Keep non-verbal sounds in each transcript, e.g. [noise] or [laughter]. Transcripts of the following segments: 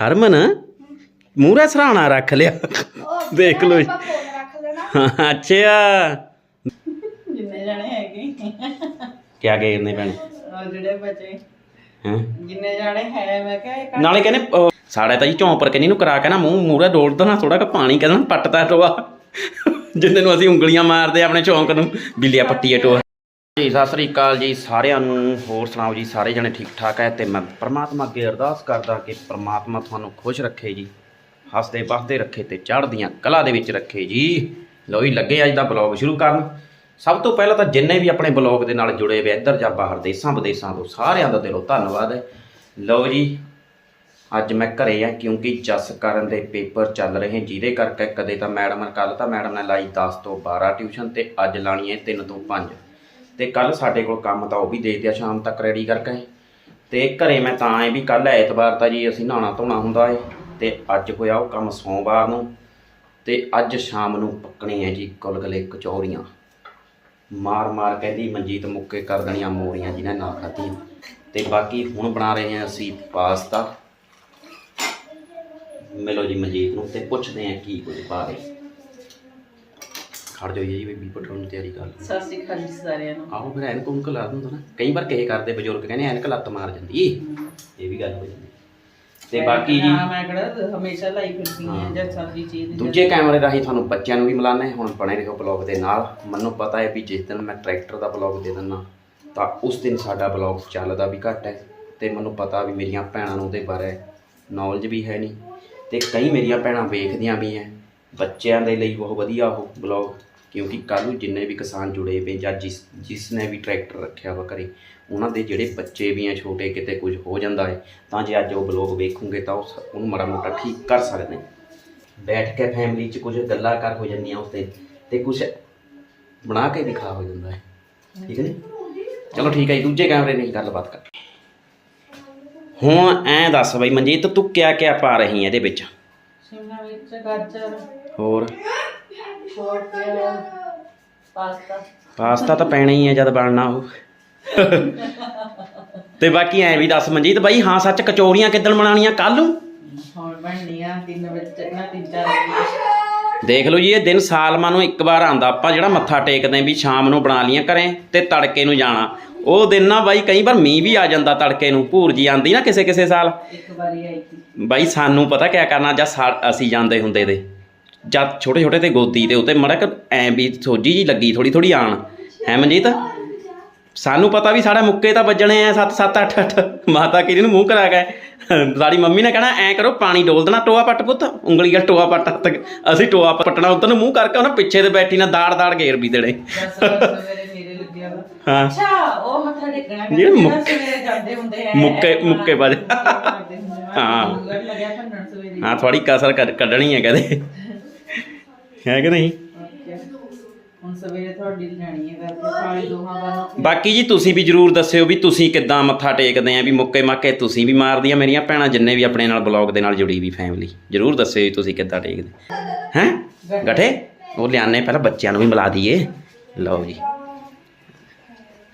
ਹਰਮਨ ਮੂਹਰੇ ਸਰਾਣਾ ਰੱਖ ਲਿਆ। ਦੇਖ ਲਓ ਜੀ। ਰੱਖ ਲੈਣਾ ਅੱਛਾ। ਜਿੰਨੇ ਜਾਣੇ ਹੈਗੇ। ਕਿਆ ਗਏ ਨੇ ਭੈਣ? ਜਿਹੜੇ ਬੱਚੇ। ਹੈਂ? ਜਿੰਨੇ ਜਾਣੇ ਹੈ ਮੈਂ ਕਿਹਾ ਇਹ ਨਾਲੇ ਕਹਿੰਦੇ ਅਹ, ਸਾੜੇ ਤਾਂ ਜੀ ਚੌਂਪਰ ਕਹਿੰਦੀ ਨੂੰ ਕਰਾ ਕੇ ਨਾ ਮੂੰਹ ਮੂਹਰੇ ਡੋਲ ਦੇਣਾ ਥੋੜਾ ਜਿਹਾ ਪਾਣੀ ਕਹਿੰਦਾ ਪੱਟਦਾ ਟੋਆ। ਜਿੰਨੇ ਨੂੰ ਅਸੀਂ ਉਂਗਲੀਆਂ ਮਾਰਦੇ ਆਪਣੇ ਚੌਂਕ ਨੂੰ ਬਿੱਲਿਆ ਪੱਟੀਏ ਟੋਆ। ਜੀ, ਸਤਿ ਸ੍ਰੀ ਅਕਾਲ ਜੀ ਸਾਰਿਆਂ ਨੂੰ। ਹੋਰ ਸੁਣਾਓ ਜੀ, ਸਾਰੇ ਜਣੇ ਠੀਕ ਠਾਕ ਹੈ? ਤੇ ਮੈਂ ਪ੍ਰਮਾਤਮਾ ਅੱਗੇ ਅਰਦਾਸ ਕਰਦਾ ਕਿ ਪ੍ਰਮਾਤਮਾ ਤੁਹਾਨੂੰ ਖੁਸ਼ ਰੱਖੇ ਜੀ। ਹੱਸਦੇ ਵਸਦੇ ਰੱਖੇ ਤੇ ਚੜ੍ਹਦੀਆਂ ਕਲਾ ਦੇ ਵਿੱਚ ਰੱਖੇ ਜੀ। ਲਓ ਜੀ, ਲੱਗੇ ਅੱਜ ਦਾ ਬਲੌਗ ਸ਼ੁਰੂ ਕਰਨ। ਸਭ ਤੋਂ ਪਹਿਲਾਂ ਤਾਂ ਜਿੰਨੇ ਵੀ ਆਪਣੇ ਬਲੌਗ ਦੇ ਨਾਲ ਜੁੜੇ ਹੋਏ ਇੱਧਰ ਜਾਂ ਬਾਹਰ, ਦੇਸਾਂ ਵਿਦੇਸਾਂ ਤੋਂ ਸਾਰਿਆਂ ਦਾ ਦਿਲੋਂ ਧੰਨਵਾਦ ਹੈ। ਲਓ ਜੀ, ਅੱਜ ਮੈਂ ਘਰੇ ਆ, ਕਿਉਂਕਿ ਜਸ ਕਰਨ ਦੇ ਪੇਪਰ ਚੱਲ ਰਹੇ ਜਿਹਦੇ ਕਰਕੇ ਕਦੇ ਤਾਂ ਮੈਡਮ ਕੱਲ ਤਾਂ ਮੈਡਮ ਨੇ ਲਾਈ 10 ਤੋਂ 12 ਟਿਊਸ਼ਨ ਤੇ ਅੱਜ ਲਾਣੀ ਹੈ 3 ਤੋਂ 5 ਤੇ ਕੱਲ ਸਾਡੇ ਕੋਲ ਕੰਮ ਤਾਂ ਉਹ ਵੀ ਦੇ ਦਿਆ, ਸ਼ਾਮ ਤੱਕ ਰੈਡੀ ਕਰਕੇ ਤੇ ਘਰੇ ਮੈਂ ਤਾਂ ਆਏ ਵੀ ਕੱਲ ਐਤਵਾਰ ਤਾਂ ਜੀ ਅਸੀਂ ਨਹਾਉਣਾ ਧੋਣਾ ਹੁੰਦਾ ਏ, ਤੇ ਅੱਜ ਹੋਇਆ ਉਹ ਕੰਮ ਸੋਮਵਾਰ ਨੂੰ, ਤੇ ਅੱਜ ਸ਼ਾਮ ਨੂੰ ਪੱਕਣੀ ਹੈ ਜੀ ਗੁਲਗਲੇ ਕਚੌਰੀਆਂ। ਮਾਰ ਮਾਰ ਕਹਿੰਦੀ ਮਨਜੀਤ ਮੁੱਕੇ ਕਰ ਦੇਣੀਆਂ ਮੋਰੀਆਂ ਜਿਹਨੇ ਨਾ ਖਾਧੀਆਂ। ਤੇ ਬਾਕੀ ਹੁਣ ਬਣਾ ਰਹੇ ਹਾਂ ਅਸੀਂ ਪਾਸਤਾ। ਮਿਲੋ ਜੀ ਮਨਜੀਤ ਨੂੰ ਤੇ ਪੁੱਛਦੇ ਹਾਂ ਕੀ ਕੁਝ ਪਾ ਰਹੇ। ਖੜ ਜਾਓ ਜੀ ਬੀਬੀ ਪਟਰੋਲ ਨੂੰ ਤਿਆਰੀ ਕਰ ਲਓ। ਸਤਿ ਸ਼੍ਰੀ ਅਕਾਲ ਜੀ ਸਾਰਿਆਂ ਨੂੰ। ਆਹੋ ਫਿਰ ਐਨਕ ਉਨਕ ਲਾ ਦਿੰਦਾ ਨਾ। ਕਈ ਵਾਰ ਕਹੇ ਕਰਦੇ ਬਜ਼ੁਰਗ ਕਹਿੰਦੇ ਐਨਕ ਲੱਤ ਮਾਰ ਜਾਂਦੀ। ਇਹ ਵੀ ਗੱਲ ਹੋ ਜਾਂਦੀ। ਤੇ ਬਾਕੀ ਜੀ ਮੈਂ ਕਿਹੜਾ ਹਮੇਸ਼ਾ ਲਾਈ ਫਿਰਦੀ ਹਾਂ ਜਦ ਸਾਡੀ ਚੀਜ਼ ਦੂਜੇ ਕੈਮਰੇ ਰਾਹੀਂ ਤੁਹਾਨੂੰ ਬੱਚਿਆਂ ਨੂੰ ਵੀ ਮਿਲਾਨਾ ਹੈ। ਹੁਣ ਬਣੇ ਰਹੋ ਬਲੌਗ ਦੇ ਨਾਲ। ਮੈਨੂੰ ਪਤਾ ਹੈ ਵੀ ਜਿਸ ਦਿਨ ਮੈਂ ਟਰੈਕਟਰ ਦਾ ਬਲੌਗ ਦੇ ਦਿੰਦਾ ਤਾਂ ਉਸ ਦਿਨ ਸਾਡਾ ਬਲੌਗ ਚੱਲਦਾ ਵੀ ਘੱਟ ਹੈ। ਤੇ ਮੈਨੂੰ ਪਤਾ ਵੀ ਮੇਰੀਆਂ ਭੈਣਾਂ ਨੂੰ ਉਹਦੇ ਬਾਰੇ ਨੌਲੇਜ ਵੀ ਹੈ ਨਹੀਂ। ਤੇ ਕਈ ਮੇਰੀਆਂ ਭੈਣਾਂ ਵੇਖਦੀਆਂ ਵੀ ਹੈ। ਬੱਚਿਆਂ ਦੇ ਲਈ ਬਹੁਤ ਵਧੀਆ ਉਹ ਬਲੌਗ ਕਿਉਂਕਿ ਕੱਲ੍ਹ ਨੂੰ ਜਿੰਨੇ ਵੀ ਕਿਸਾਨ ਜੁੜੇ ਪਏ ਜਾਂ ਜਿਸ ਜਿਸ ਨੇ ਵੀ ਟਰੈਕਟਰ ਰੱਖਿਆ ਵਾ ਘਰੇ, ਉਹਨਾਂ ਦੇ ਜਿਹੜੇ ਬੱਚੇ ਵੀ ਆ, ਛੋਟੇ ਕਿਤੇ ਕੁਝ ਹੋ ਜਾਂਦਾ ਹੈ, ਤਾਂ ਜੇ ਅੱਜ ਉਹ ਬਲੌਗ ਵੇਖੂਗੇ ਤਾਂ ਉਹ ਸ- ਉਹਨੂੰ ਮਾੜਾ ਮੋਟਾ ਠੀਕ ਕਰ ਸਕਦੇ ਬੈਠ ਕੇ ਫੈਮਿਲੀ 'ਚ ਕੁਝ ਗੱਲਾਂ ਕਰ ਹੋ ਜਾਂਦੀਆਂ ਉਸ ਤੇ ਤੇ ਕੁਝ ਬਣਾ ਕੇ ਦਿਖਾ ਹੋ ਜਾਂਦਾ ਹੈ। ਠੀਕ ਹੈ ਜੀ ਚਲੋ ਠੀਕ ਹੈ ਜੀ, ਦੂਜੇ ਕੈਮਰੇ ਨਾਲ ਗੱਲਬਾਤ ਕਰ ਹੁਣ ਐਂ ਦੱਸ ਬਈ ਮਨਜੀਤ, ਤੂੰ ਕਿਆ ਕਿਆ ਪਾ ਰਹੀ ਹੈ ਇਹਦੇ ਵਿੱਚ? ਸ਼ਿਮਲਾ ਮਿਰਚ, ਗਾਜਰ। ਹੋਰ? ਪਾਸਤਾ। ਪਾਸਤਾ ਤਾਂ ਪੈਣਾ ਹੀ ਹੈ ਜਦ ਬਣਨਾ ਉਹ ਤੇ ਬਾਕੀ ਐਂ ਵੀ ਦੱਸ ਮਨਜੀਤ ਬਾਈ ਹਾਂ ਸੱਚ ਕਚੌਰੀਆਂ ਕਿੱਦਣ ਬਣਾਉਣੀਆਂ? ਕੱਲ ਨੂੰ? ਹੁਣ ਬਣਨੀ ਆ ਤਿੰਨ ਵਜੇ ਨਾ ਤਿੰਨ ਚਾਰ ਵਜੇ ਦੇਖ ਲਓ ਜੀ ਇਹ ਦਿਨ ਸਾਲਮਾਂ ਨੂੰ ਇੱਕ ਵਾਰ ਆਂਦਾ ਆਪਾਂ ਜਿਹੜਾ ਮੱਥਾ ਟੇਕਦੇ ਵੀ ਸ਼ਾਮ ਨੂੰ ਬਣਾ ਲੀਆਂ ਘਰੇ ਤੇ ਤੜਕੇ ਨੂੰ ਜਾਣਾ। ਉਹ ਦਿਨ ਨਾ ਬਾਈ ਕਈ ਵਾਰ ਮੀਂਹ ਵੀ ਆ ਜਾਂਦਾ ਤੜਕੇ ਨੂੰ। ਭੂਰ ਜੀ ਆਂਦੀ ਨਾ ਕਿਸੇ ਕਿਸੇ ਸਾਲ। ਇੱਕ ਵਾਰੀ ਆਈ ਸੀ। ਬਾਈ ਸਾਨੂੰ ਪਤਾ ਕਿਆ ਕਰਨਾ ਜਾਂ ਅਸੀਂ ਜਾਂਦੇ ਹੁੰਦੇ ਦੇ। ਜਦ ਛੋਟੇ ਛੋਟੇ ਤੇ ਗੋਦੀ ਤੇ ਉੱਤੇ ਮੜਕ ਐ ਵੀ ਸੋਜੀ ਜੀ ਲੱਗੀ ਥੋੜੀ ਥੋੜੀ ਆਣ। ਹੈ ਮਨਜੀਤ? ਸਾਨੂੰ ਪਤਾ ਵੀ ਸਾਡਾ ਮੁੱਕੇ ਤਾਂ ਵੱਜਣੇ ਆ 7 7 8 8 ਮਾਤਾ ਕਿਹਦੀ ਨੂੰ ਮੂੰਹ ਕਰਾ ਗਏ ਸਾਡੀ ਮੰਮੀ ਨੇ ਕਹਿਣਾ ਐ ਕਰੋ ਪਾਣੀ ਡੋਲ ਦੇਣਾ ਟੋਆ ਪੱਟ ਪੁੱਤ ਉਂਗਲੀ ਦਾ ਟੋਆ ਪੱਟ ਹੱਥ ਅਸੀਂ ਟੋਆ ਪੱਟਣਾ ਉਧਰ ਨੂੰ ਮੂੰਹ ਕਰਕੇ ਉਹਨਾਂ ਪਿੱਛੇ ਤੇ ਬੈਠੀ ਨਾ ਦਾੜ ਦਾੜ ਘੇਰ ਵੀ ਦੇਣੇ। ਹਾਂ। ਅੱਛਾ ਉਹ ਮੱਥਾ ਟੇਕਣਾ ਜਿਹੜੇ ਕਹਿੰਦੇ ਮੁੱਕ- ਸਵੇਰੇ ਜਾਂਦੇ ਹੁੰਦੇ ਆ ਮੁੱਕੇ- ਮੁੱਕੇ ਵੱਜ- ਹਾਂ। ਹਾਂ। ਥੋੜੀ ਕਸਰ ਕੱਢ- ਕੱਢਣੀ ਹੈ ਕਦੇ। ਹੈ ਕਿ ਨਹੀਂ? ਹੁਣ ਸਵੇਰੇ ਤੁਹਾਡੀ ਜਾਣੀ ਹੈ ਕਰਕੇ ਥਾਲੀ ਦੋਹਾਂ ਵੱਲੋਂ ਬਾਕੀ ਜੀ ਤੁਸੀਂ ਵੀ ਜਰੂਰ ਦੱਸਿਓ ਵੀ ਤੁਸੀਂ ਕਿੱਦਾਂ ਮੱਥਾ ਟੇਕਦੇ ਆ ਵੀ ਮੁੱਕੇ ਮਾਕੇ ਤੁਸੀਂ ਵੀ ਮਾਰਦੀਆਂ ਮੇਰੀਆਂ ਭੈਣਾਂ ਜਿੰਨੇ ਵੀ ਆਪਣੇ ਨਾਲ ਬਲੌਗ ਦੇ ਨਾਲ ਜੁੜੀ ਵੀ ਫੈਮਿਲੀ ਜਰੂਰ ਦੱਸਿਓ ਜੀ ਤੁਸੀਂ ਕਿੱਦਾਂ ਟੇਕਦੇ। ਹੈ? ਗਠੇ। ਉਹ ਲਿਆਨੇ ਪਹਿਲਾਂ ਬੱਚਿਆਂ ਨੂੰ ਵੀ ਮਿਲਾ ਦਈਏ। ਲਓ ਜੀ।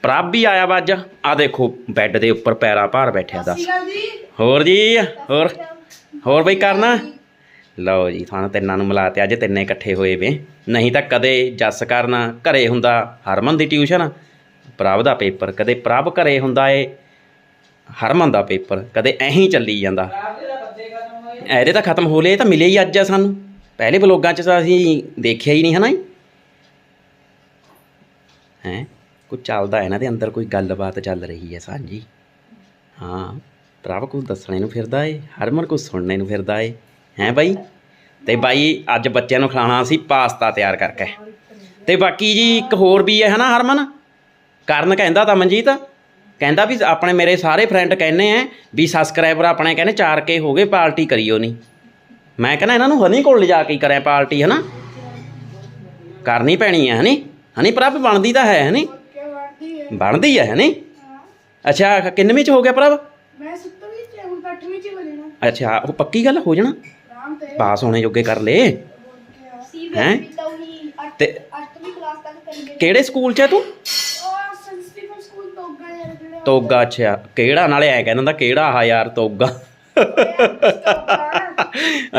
ਪ੍ਰਭ ਵੀ ਆਇਆ ਵਾ ਅੱਜ। ਆ ਦੇਖੋ ਬੈੱਡ ਦੇ ਉੱਪਰ ਪੈਰਾਂ ਭਾਰ ਬੈਠਿਆ ਦੱਸ। ਹੋਰ ਜੀ ਹੋਰ? ਹੋਰ ਬਈ ਕਰਨਾ? ਲਓ ਜੀ ਤੁਹਾਨੂੰ ਤਿੰਨਾਂ ਨੂੰ ਮਿਲਾ ਤੇ ਅੱਜ ਤਿੰਨੇ ਇਕੱਠੇ ਹੋਏ ਵੇ। ਨਹੀਂ ਤਾਂ ਕਦੇ ਜੱਸ ਕਰਨਾ, ਘਰੇ ਹੁੰਦਾ ਹਰਮਨ ਦੀ ਟਿਊਸ਼ਨ, ਪ੍ਰਭ ਦਾ ਪੇਪਰ। ਕਦੇ ਪ੍ਰਭ ਘਰੇ ਹੁੰਦਾ ਏ, ਹਰਮਨ ਦਾ ਪੇਪਰ। ਕਦੇ ਐਂ ਚੱਲੀ ਜਾਂਦਾ। ਇਹਦੇ ਤਾਂ ਖਤਮ ਹੋ ਲਏ ਤਾਂ ਮਿਲੇ ਹੀ ਅੱਜ ਆ ਸਾਨੂੰ। ਪਹਿਲੇ ਬਲੋਗਾਂ 'ਚ ਤਾਂ ਅਸੀਂ ਦੇਖਿਆ ਹੀ ਨਹੀਂ, ਹਨਾ ਹੈ? ਕੁਝ ਚੱਲਦਾ ਇਹਨਾਂ ਦੇ ਅੰਦਰ, ਕੋਈ ਗੱਲਬਾਤ ਚੱਲ ਰਹੀ ਹੈ ਸਾਂਝੀ। ਹਾਂ, ਪ੍ਰਭ ਕੁਝ ਦੱਸਣੇ ਨੂੰ ਫਿਰਦਾ ਏ, ਹਰਮਨ ਕੁਝ ਸੁਣਨੇ ਨੂੰ ਫਿਰਦਾ ਏ। ਹੈ ਬਾਈ? ਤੇ ਬਾਈ ਅੱਜ ਬੱਚਿਆਂ ਨੂੰ ਖਿਲਾਉਣਾ ਸੀ ਪਾਸਤਾ ਤਿਆਰ ਕਰਕੇ। ਤੇ ਬਾਕੀ ਜੀ ਇੱਕ ਹੋਰ ਵੀ ਹੈ ਹਨਾ ਹਰਮਨ? ਕਰਨ ਕਹਿੰਦਾ ਤਾਂ ਮਨਜੀਤ। ਕਹਿੰਦਾ ਵੀ ਆਪਣੇ ਮੇਰੇ ਸਾਰੇ ਫਰੈਂਡ ਕਹਿੰਦੇ ਆ ਵੀ ਸਬਸਕ੍ਰਾਈਬਰ ਆਪਣੇ ਕਹਿੰਦੇ 4k ਹੋ ਗਏ ਪਾਰਟੀ ਕਰਿਓ ਨਹੀਂ ਮੈਂ ਕਹਿੰਦਾ ਇਹਨਾਂ ਨੂੰ ਹਨੀ ਕੋਲ ਲਿਜਾ ਕੇ ਕਰਿਆ ਪਾਰਟੀ ਹਨਾ? ਕਰਨੀ ਪੈਣੀ ਹੈ ਹਨੀ? ਹਨੀ ਪ੍ਰਭ ਬਣਦੀ ਤਾਂ ਹੈ ਹਨੀ? ਬਣਦੀ ਹੈ ਹਨੀ? ਅੱਛਾ ਕਿੰਨਵੀਂ ਚ ਹੋ ਗਿਆ ਪ੍ਰਭ? ਮੈਂ ਸੱਤਵੀਂ ਚ ਹੁਣ ਅੱਠਵੀਂ ਚ ਹੋ ਜਾਣਾ। ਅੱਛਾ ਉਹ ਪੱਕੀ ਗੱਲ ਹੋ ਜਾਣਾ? ਪਾਸ ਹੋਣੇ ਜੋਗੇ ਕਰ ਲੇ ਹੈਂ? ਤਾਂ ਉਹੀ ਤੇ 8ਵੀਂ ਕਲਾਸ ਤੱਕ ਕਰੀਏ ਕਿਹੜੇ ਸਕੂਲ 'ਚ ਹੈ ਤੂੰ? ਤੋਗਾ ਅੱਛਾ। ਕਿਹੜਾ? ਨਾਲੇ ਐ ਕਹਿੰਦਾ ਹੁੰਦਾ ਕਿਹੜਾ ਆ ਯਾਰ ਤੋਗਾ?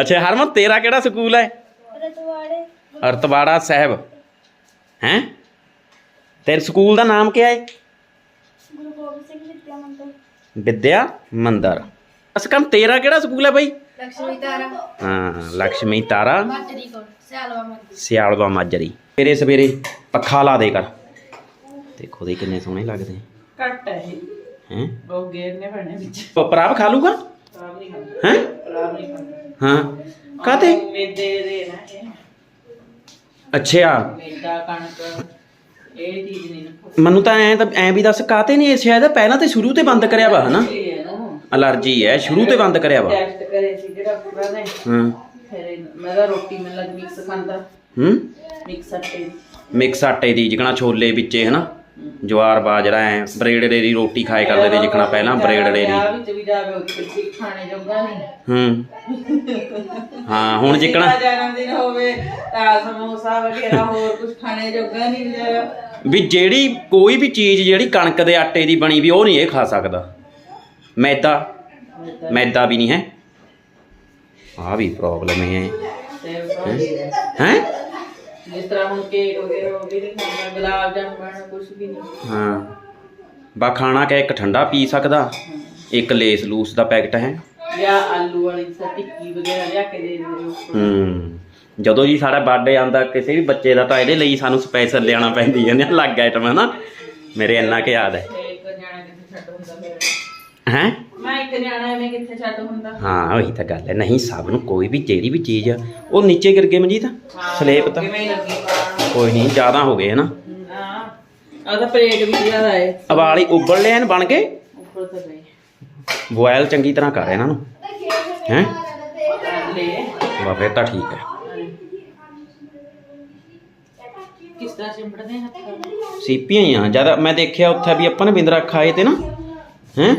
ਅੱਛਾ ਹਰਮਨ ਤੇਰਾ ਕਿਹੜਾ ਸਕੂਲ ਹੈ? ਰਤਵਾੜੇ। ਅਰਤਵਾੜਾ ਸਾਹਿਬ। ਹੈ? ਤੇਰੇ ਸਕੂਲ ਦਾ ਨਾਮ ਕੀ ਹੈ? ਗੁਰੂ ਗੋਬਿੰਦ ਸਿੰਘ ਵਿਦਿਆ ਮੰਦਰ। ਵਿਦਿਆ ਮੰਦਰ। ਅਸਕਮ ਤੇਰਾ ਕਿਹੜਾ ਸਕੂਲ ਹੈ ਬਈ? ਲਕਸ਼ਮੀ ਤਾਰਾ ਹਾਂ ਸਿਆਲਵਾ ਮਾਜਰੀ ਸਿਆਲਵਾ ਸਵੇਰੇ ਸਵੇਰੇ ਪੱਖਾ ਲਾ ਦੇ ਕਰ ਦੇਖੋ ਦੇ ਕਿੰਨੇ ਸੋਹਣੇ ਲੱਗਦੇ ਕੱਟ ਹੈ ਹੈ ਉਹ ਗੇਰ ਨੇ ਭਰਨੇ ਵਿੱਚ ਪਪਰਾਬ ਖਾ ਲੂਗਾ ਹੈ ਹਾਂ ਕਾਤੇ ਮੇਦੇ ਦੇ ਨਾ ਅੱਛਾ ਮੇਦਾ ਕਣਕ ਇਹ ਚੀਜ਼ ਨਹੀਂ ਮੈਨੂੰ ਤਾਂ ਐ ਤਾਂ ਐ ਵੀ ਦੱਸ ਕਾਤੇ ਨਹੀਂ ਇਹ ਸ਼ਾਇਦ ਪਹਿਲਾਂ ਤੇ ਸ਼ੁਰੂ ਤੇ ਬੰਦ ਕਰਿਆ ਵਾ ਹਨਾ ਅਲਰਜੀ ਹੈ ਸ਼ੁਰੂ ਤੇ ਬੰਦ ਕਰਿਆ ਵਾ ਸੀ ਜਿਹੜਾ ਪੂਰਾ ਨੇ। ਹਾਂ। ਫਿਰ ਇਹ- ਮੈਂ ਤਾਂ ਰੋਟੀ ਮੈਨੂੰ ਲੱਗ ਮਿਕਸ ਖਾਂਦਾ ਹੂੰ। ਮਿਕਸ ਆਟੇ ਦੀ। ਮਿਕਸ ਆਟੇ ਦੀ ਜਿਕਣਾ ਛੋਲੇ ਵਿੱਚੇ ਹਨਾ? ਜਵਾਰ ਬਾਜਰਾ ਐ ਬਰੇਡੜੇ ਦੀ ਰੋਟੀ ਖਾਏ ਕਰਦੇ ਤੇ ਜਿਕਣਾ ਪਹਿਲਾਂ ਬਰੇਡੜੇ ਦੀ। ਵਿਆਹ ਵਿੱਚ ਵੀ ਜਾਵੇ ਉੱਥੇ ਵੀ ਖਾਣੇ ਜੋਗਾ ਨਹੀਂ। ਹੂੰ। ਹਾਂ ਹੁਣ ਜਿਕਣਾ ਜਿੱਕਣਾ ਜਨਮ ਦਿਨ ਹੋਵੇ ਤਾਂ ਸਮੋਸਾ ਵਗੈਰਾ ਹੋਰ ਕੁਝ ਖਾਣੇ ਜੋਗਾ ਨਹੀਂ ਜਿਹੜਾ ਵੀ ਜਿਹੜੀ ਕੋਈ ਵੀ ਚੀਜ਼ ਜਿਹੜੀ ਕਣਕ ਦੇ ਆਟੇ ਦੀ ਬਣੀ ਵੀ ਉਹ ਨਹੀਂ ਇਹ ਖਾ ਸਕਦਾ। ਮੈਦਾ। ਮੈਦਾ ਵੀ ਨਹੀਂ ਹੈ। ਆ ਵੀ ਪ੍ਰੋਬਲਮ ਹੈ। ਹੈ? ਜਿਸ ਤਰ੍ਹਾਂ ਹੁਣ ਕੇਕ ਵਗੈਰਾ ਉਹ ਵੀ ਨਹੀਂ ਖਾਂਦਾ ਗੁਲਾਬ ਜਾਮੁਨ ਕੁਝ ਵੀ ਨਹੀਂ। ਹਾਂ। ਬਾ ਖਾਣਾ ਕਿ ਇੱਕ ਠੰਡਾ ਪੀ ਸਕਦਾ ਇੱਕ ਲੇਸ ਲੂਸ ਦਾ ਪੈਕਟ ਹੈ। ਜਾਂ ਆਲੂ ਵਾਲੀ ਟਿੱਕੀ ਵਗੈਰਾ ਲਿਆ ਕੇ ਦੇ ਦਿਓ ਹੂੰ। ਜਦੋਂ ਜੀ ਸਾਡਾ ਬਰਥਡੇ ਆਂਦਾ ਕਿਸੇ ਵੀ ਬੱਚੇ ਦਾ ਤਾਂ ਇਹਦੇ ਲਈ ਸਾਨੂੰ ਸਪੈਸ਼ਲ ਲਿਆਉਣਾ ਪੈਂਦੀ ਹੈ ਨਾ ਅਲੱਗ ਆਈਟਮ ਹੈ ਨਾ। ਮੇਰੇ ਇੰਨਾ ਕਿ ਯਾਦ ਹੈ। ਹੈ? ਮੈਂ ਇੱਕ ਨਿਆਣਾ ਐਵੇਂ ਕਿੱਥੇ ਛੱਡ ਹੁੰਦਾ? ਹਾਂ ਉਹੀ ਤਾਂ ਗੱਲ ਹੈ। ਨਹੀਂ ਸਭ ਨੂੰ ਕੋਈ ਵੀ ਜਿਹੜੀ ਵੀ ਚੀਜ਼ ਆ ਉਹ ਨੀਚੇ ਗਿਰ ਗਏ ਮਨਜੀਤ? ਸਲੇਪ ਤਾਂ। ਕਿਵੇਂ ਹੀ ਲੱਗੀ? ਪਾਣ ਕੋਈ ਨਹੀਂ ਜ਼ਿਆਦਾ ਹੋ ਗਏ ਹਨਾ? ਹਾਂ ਆ ਤਾਂ ਪਲੇਟ ਵੀ ਜ਼ਿਆਦਾ ਹੈ। ਅਵਾਲੀ ਉਬਲ ਲੈਣ ਬਣ ਕੇ? ਉੱਪਰ ਤਾਂ ਨਹੀਂ ਬੋਇਲ ਚੰਗੀ ਤਰ੍ਹਾਂ ਕਰ ਇਹਨਾਂ ਨੂੰ। ਹੈ? ਵਾ ਫਿਰ ਤਾਂ ਠੀਕ ਹੈ। ਕਿਸ ਤਰ੍ਹਾਂ ਚਿੰਬੜਦੇ ਹੱਥ ਸੀਪੀਆਂ ਹੀ ਆ। ਜਦ ਮੈਂ ਦੇਖਿਆ ਉੱਥੇ ਵੀ ਆਪਾਂ ਨੇ ਬਿੰਦਰਾ ਖਾਏ ਤੇ ਨਾ। ਹੈ?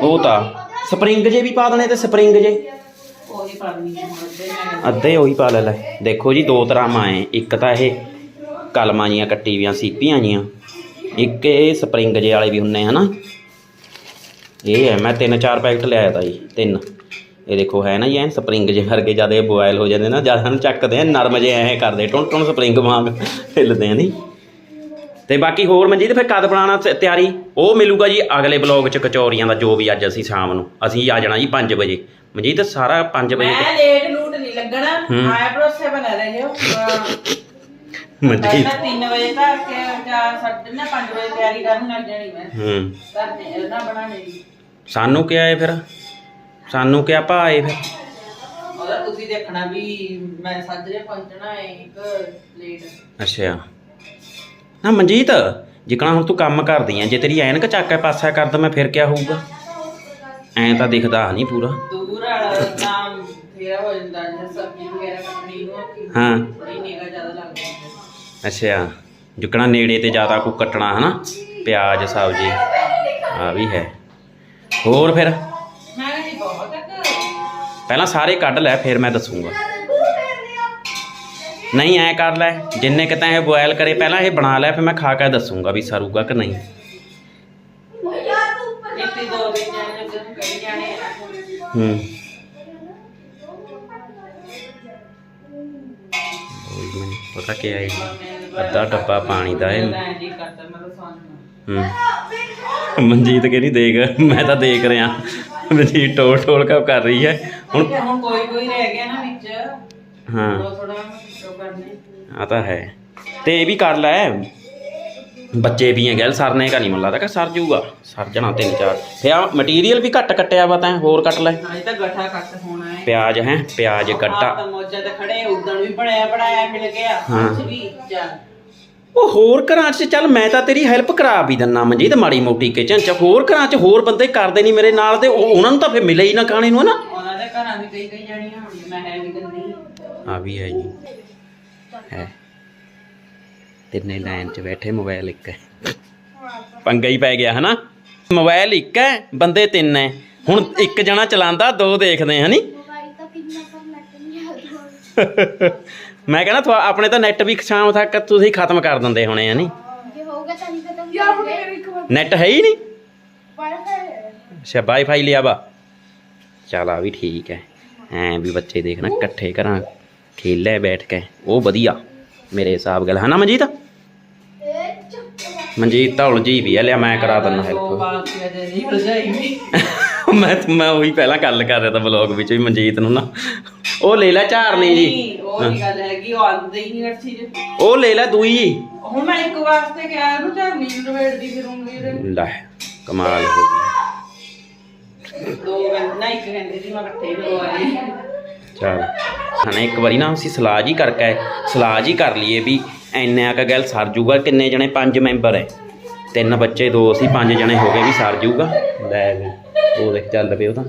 ਉਹ ਤਾਂ। ਸਪਰਿੰਗ ਜੇ ਵੀ ਪਾ ਦੇਣੇ ਤੇ ਸਪਰਿੰਗ ਜੇ। ਉਹੀ ਅੱਧੇ ਉਹੀ ਪਾ ਲੈ ਲੈ। ਦੇਖੋ ਜੀ ਦੋ ਤਰ੍ਹਾਂ ਮਾਏ ਇੱਕ ਤਾਂ ਇਹ ਕਲਮਾਂ ਜੀਆਂ ਕੱਟੀ ਵੀਆਂ ਸੀਪੀਆਂ ਜੀਆਂ। ਇੱਕ ਇਹ ਸਪਰਿੰਗ ਜੇ ਵਾਲੇ ਵੀ ਹੁੰਨੇ ਹਨਾ। ਇਹ ਹੈ ਮੈਂ ਤਿੰਨ ਚਾਰ ਪੈਕਟ ਲਿਆਇਆ ਤਾ ਜੀ ਤਿੰਨ। ਇਹ ਦੇਖੋ ਹੈ ਨਾ ਜੀ ਐਨ ਸਪਰਿੰਗ ਜੇ ਵਰਗੇ ਜਦ ਇਹ ਬੋਇਲ ਹੋ ਜਾਂਦੇ ਨਾ ਜਦ ਨੂੰ ਚੱਕਦੇ ਆ ਨਰਮ ਜੇ ਐਂ ਕਰਦੇ ਟੁਣ ਟੁਣ ਸਪਰਿੰਗ ਵਾਂਗ ਹਿੱਲਦੇ ਆ ਨਹੀਂ। ਤੇ ਬਾਕੀ ਹੋਰ ਮਨਜੀਤ ਫਿਰ ਕਦ ਬਣਾਉਣਾ ਤ- ਤਿਆਰੀ? ਉਹ ਮਿਲੂਗਾ ਜੀ ਅਗਲੇ ਬਲੌਗ ਚ ਕਚੌਰੀਆਂ ਦਾ ਜੋ ਵੀ ਅੱਜ ਅਸੀਂ ਸ਼ਾਮ ਨੂੰ। ਅਸੀਂ ਆ ਜਾਣਾ ਜੀ 5 ਵਜੇ। ਮਨਜੀਤ ਸਾਰਾ 5 ਵਜੇ ਮੈਂ ਲੇਟ ਲੂਟ ਨਹੀਂ ਲੱਗਣਾ। ਹੂੰ। ਆਇਆ ਭਰੋਸੇ ਬਣਾ ਰਹੇ ਜੋ [laughs] ਮਨਜੀਤ। ਮੈਂ 3 ਵਜੇ ਤੱਕ ਜਾਂ 5:30 ਵਜੇ ਤਿਆਰੀ ਕਰਨ ਲੱਗ ਜਾਣੀ ਮੈਂ। ਹੂੰ। ਕਰਨੇ ਨਾ ਬਣਾਣੇ ਸਾਨੂੰ ਕਿਹਾ ਹੈ ਫਿਰ? ਸਾਨੂੰ ਕਿਹਾ ਭਾਏ ਫਿਰ? ਉਹਦਾ ਤੁਸੀਂ ਦੇਖਣਾ ਵੀ ਮੈਂ ਸਾਜਰੇ ਪਹੁੰਚਣਾ ਹੈ ਇੱਕ ਲੇਟ ਅੱਛਾ। ਨਾ ਮਨਜੀਤ ਜਿਕਣਾ ਹੁਣ ਤੂੰ ਕੰਮ ਕਰਦੀ ਐ ਜੇ ਤੇਰੀ ਐਨਕ ਚੱਕ ਕੇ ਪਾਸਾ ਕਰ ਦਵਾਂ ਫਿਰ ਕਿਆ ਹੋਊਗਾ? ਐਂ ਤਾਂ ਦਿਖਦਾ ਨਹੀਂ ਪੂਰਾ। ਦੂਰ ਵਾਲਾ ਨਾਮ ਫੇਰਾ ਹੋ ਜਾਂਦਾ ਜੇ ਸਬਜ਼ੀ ਵਗੈਰਾ ਕੱਟਣੀ ਨੂੰ ਕਿ ਹਾਂ। ਥੋੜੀ ਨਿਗਾ ਜ਼ਿਆਦਾ ਲੱਗਦੀ। ਹੈ ਅੱਛਾ ਜਿਕਣਾ ਨੇੜੇ ਤੇ ਜ਼ਿਆਦਾ ਕੋ ਕੱਟਣਾ ਹਨਾ? ਪਿਆਜ਼ ਸਬਜ਼ੀ ਆ ਵੀ ਹੈ। ਹੋਰ ਫਿਰ? ਮੈਂ ਬਹੁਤ ਪਹਿਲਾਂ ਸਾਰੇ ਕੱਢ ਲੈ ਫਿਰ ਮੈਂ ਦੱਸੂਗਾ। ਨਹੀਂ ਐ ਕਰ ਲੈ। ਜਿੰਨੇ ਕਿਤਾ ਇਹ ਬੋਇਲ ਕਰੇ ਪਹਿਲਾਂ ਇਹ ਬਣਾ ਲੈ ਫਿਰ ਮੈਂ ਖਾ ਕੇ ਦੱਸੂਗਾ ਵੀ ਸਰੂਗਾ ਕਿ ਨਹੀਂ। ਇੱਕ ਦੋ ਦਿਨ ਜਾਣੇ ਜਦੋਂ ਕਈ ਜਾਣੇ ਆ। ਹੂੰ। ਉਹੀ ਮੈਨੂੰ ਪਤਾ ਕੀ ਹੈ। ਅੱਧਾ ਡੱਬਾ ਪਾਣੀ ਦਾ ਹੈ। ਮੈਂ ਜੀ ਕਰਦਾ ਮੈਂ ਤਾਂ ਸੌਣਾ ਹੂੰ। ਮਨਜੀਤ ਕਹਿੰਦੀ ਦੇਖ ਮੈਂ ਤਾਂ ਦੇਖ ਰਿਹਾ। ਮਨਜੀਤ ਟੋਲ ਟੋਲ ਕੇ ਕਰ ਰਹੀ ਹੈ। ਹੁਣ ਹੁਣ ਹੁਣ ਕੋਈ ਕੋਈ ਰਹਿ ਗਿਆ ਨਾ ਵਿੱਚ। ਹਾਂ। ਥੋੜਾ ਕਰਨੇ ਆ ਤਾਂ ਹੈ। ਤੇ ਇਹ ਵੀ ਕਰ ਲੈ। ਬੱਚੇ ਵੀ ਹੈ ਗੱਲ ਸਰਨੇ ਕਾ ਨਹੀਂ ਮਨ ਲੱਗਦਾ ਕਿ ਸਰ ਜੂਗਾ। ਸਰ ਜਣਾ ਤਿੰਨ ਚਾਰ। ਫਿਰ ਆ ਮਟੀਰੀਅਲ ਵੀ ਘੱਟ ਕੱਟਿਆ ਵਾ ਤੈਂ ਹੋਰ ਕੱਟ ਲੈ। ਹਾਂ ਇਹ ਤਾਂ ਗੱਠਾ ਕੱਟ ਹੋਣਾ ਹੈ। ਪਿਆਜ਼ ਹੈ ਪਿਆਜ਼ ਆਪ ਗੱਟਾ ਤਾਂ ਮੋਜਾ ਤੇ ਖੜੇ ਉਦਣ ਵੀ ਬਣਿਆ ਬਣਾਇਆ ਮਿਲ ਗਿਆ। ਹਾਂ। ਕੁਛ ਵੀ ਚੱਲ। ਉਹ ਹੋਰ ਘਰਾਂ 'ਚ ਚੱਲ ਮੈਂ ਤਾਂ ਤੇਰੀ ਹੈਲਪ ਕਰਾ ਵੀ ਦਿੰਨਾ ਮਨਜੀਤ ਮਾੜੀ ਮੋਟੀ ਕਿਚਨ 'ਚ। ਹੋਰ ਘਰਾਂ 'ਚ ਹੋਰ ਬੰਦੇ ਕਰਦੇ ਨਹੀਂ ਮੇਰੇ ਨਾਲ ਤੇ ਉਹ ਉਹਨਾਂ ਨੂੰ ਤਾਂ ਫਿਰ ਮਿਲੇ ਹੀ ਨਾ ਖਾਣੇ ਨੂੰ ਹਨਾ ਉਹਨਾਂ ਦੇ ਘਰਾਂ ਵੀ ਕਈ ਕਈ ਜਾਣੀਆਂ ਹੋਣੀਆਂ ਮੈਂ ਹੈ ਵੀ ਗੰਦੀ ਆ ਵੀ ਹੈ ਜੀ। ਹੈ। ਤਿੰਨੇ ਲਾਈਨ 'ਚ ਬੈਠੇ ਮੋਬਾਈਲ ਇੱਕ ਹੈ। ਪੰਗਾ ਹੀ ਪੈ ਗਿਆ, ਹਨਾ? ਮੋਬਾਈਲ ਇੱਕ ਹੈ, ਬੰਦੇ ਤਿੰਨ ਹੈ। ਹੁਣ ਇੱਕ ਜਣਾ ਚਲਾਉਂਦਾ, ਦੋ ਦੇਖਦੇ ਹਨੀ? ਮੈਂ ਕਹਿੰਦਾ ਤੁਹਾ- ਆਪਣੇ ਤਾਂ ਨੈਟ ਵੀ ਸ਼ਾਮ ਤੱਕ ਤੁਸੀਂ ਖਤਮ ਕਰ ਦਿੰਦੇ ਹੋਣੇ, ਹਨੀ? ਜੇ ਹੋਊਗਾ ਤਾਂ ਨਹੀਂ ਖਤਮ ਯਾਰ ਹੁਣ ਇੱਕ ਵਾਰ ਨੈਟ ਹੈ ਹੀ ਨਹੀਂ। ਵਾਈਫਾਈ ਅੱਛਾ ਵਾਈਫਾਈ ਲਿਆ ਵਾ। ਚਲ, ਆ ਵੀ ਠੀਕ ਹੈ। ਐ ਵੀ ਬੱਚੇ ਦੇਖਣਾ, ਇਕੱਠੇ ਕਰਾਂ ਖੇਲੇ ਬੈਠ ਕੇ। ਉਹ ਵਧੀਆ ਮੇਰੇ ਹਿਸਾਬ ਗੱਲ। ਹਨਾ ਮਨਜੀਤ? ਇਹ ਚੱਕ ਮਨਜੀਤ ਤਾਂ ਉਲਝੀ ਵੀ ਆ ਲਿਆ ਮੈਂ ਕਰਾ ਦਿੰਦਾ ਹੈਲਪ। [laughs] ਮੈਂ ਮੈਂ ਉਹੀ ਪਹਿਲਾਂ ਗੱਲ ਕਰ ਰਿਹਾ ਤਾਂ ਵਲੌਗ ਵਿੱਚ ਵੀ ਮਨਜੀਤ ਨੂੰ ਨਾ। ਉਹ ਲੈ ਲੈ ਝਾਰਨੀ ਜੀ। ਉਹ ਨਹੀਂ ਗੱਲ ਹੈਗੀ ਉਹ ਆਉਂਦੇ ਹੀ ਨਹੀਂ ਅੱਛੀ ਜੀ ਉਹ ਲੈ ਲੈ ਦੂਈ। ਹੁਣ ਮੈਂ ਇੱਕ ਵਾਸਤੇ ਕਿਹਾ ਇਹਨੂੰ ਚਾਹ ਨੀਂਦ ਵੇੜਦੀ ਫਿਰੂੰਗੀ ਲੈ ਕਮਾਲ ਹੋ ਗਈ। ਦੋ ਨਾ ਇੱਕ ਕਹਿੰਦੇ ਸੀ ਮੈਂ ਇਕੱਠੇ ਕਰਵਾਏ ਚਲ। ਹਨਾ ਇੱਕ ਵਾਰੀ ਨਾ ਅਸੀਂ ਸਲਾਹ ਜੀ ਕਰਕੇ ਸਲਾਹ ਜੀ ਕਰ ਲਈਏ ਵੀ ਇੰਨਾ ਕ ਗੱਲ ਸਰ ਜੂਗਾ ਕਿੰਨੇ ਜਣੇ ਪੰਜ ਮੈਂਬਰ ਐ? ਤਿੰਨ ਬੱਚੇ ਦੋ ਅਸੀਂ ਪੰਜ ਜਣੇ ਹੋ ਗਏ ਵੀ ਸਰ ਜੂਗਾ। ਲੈ ਲੈ ਉਹ ਦੇਖ ਚੱਲ ਪਏ ਉਹ ਤਾਂ।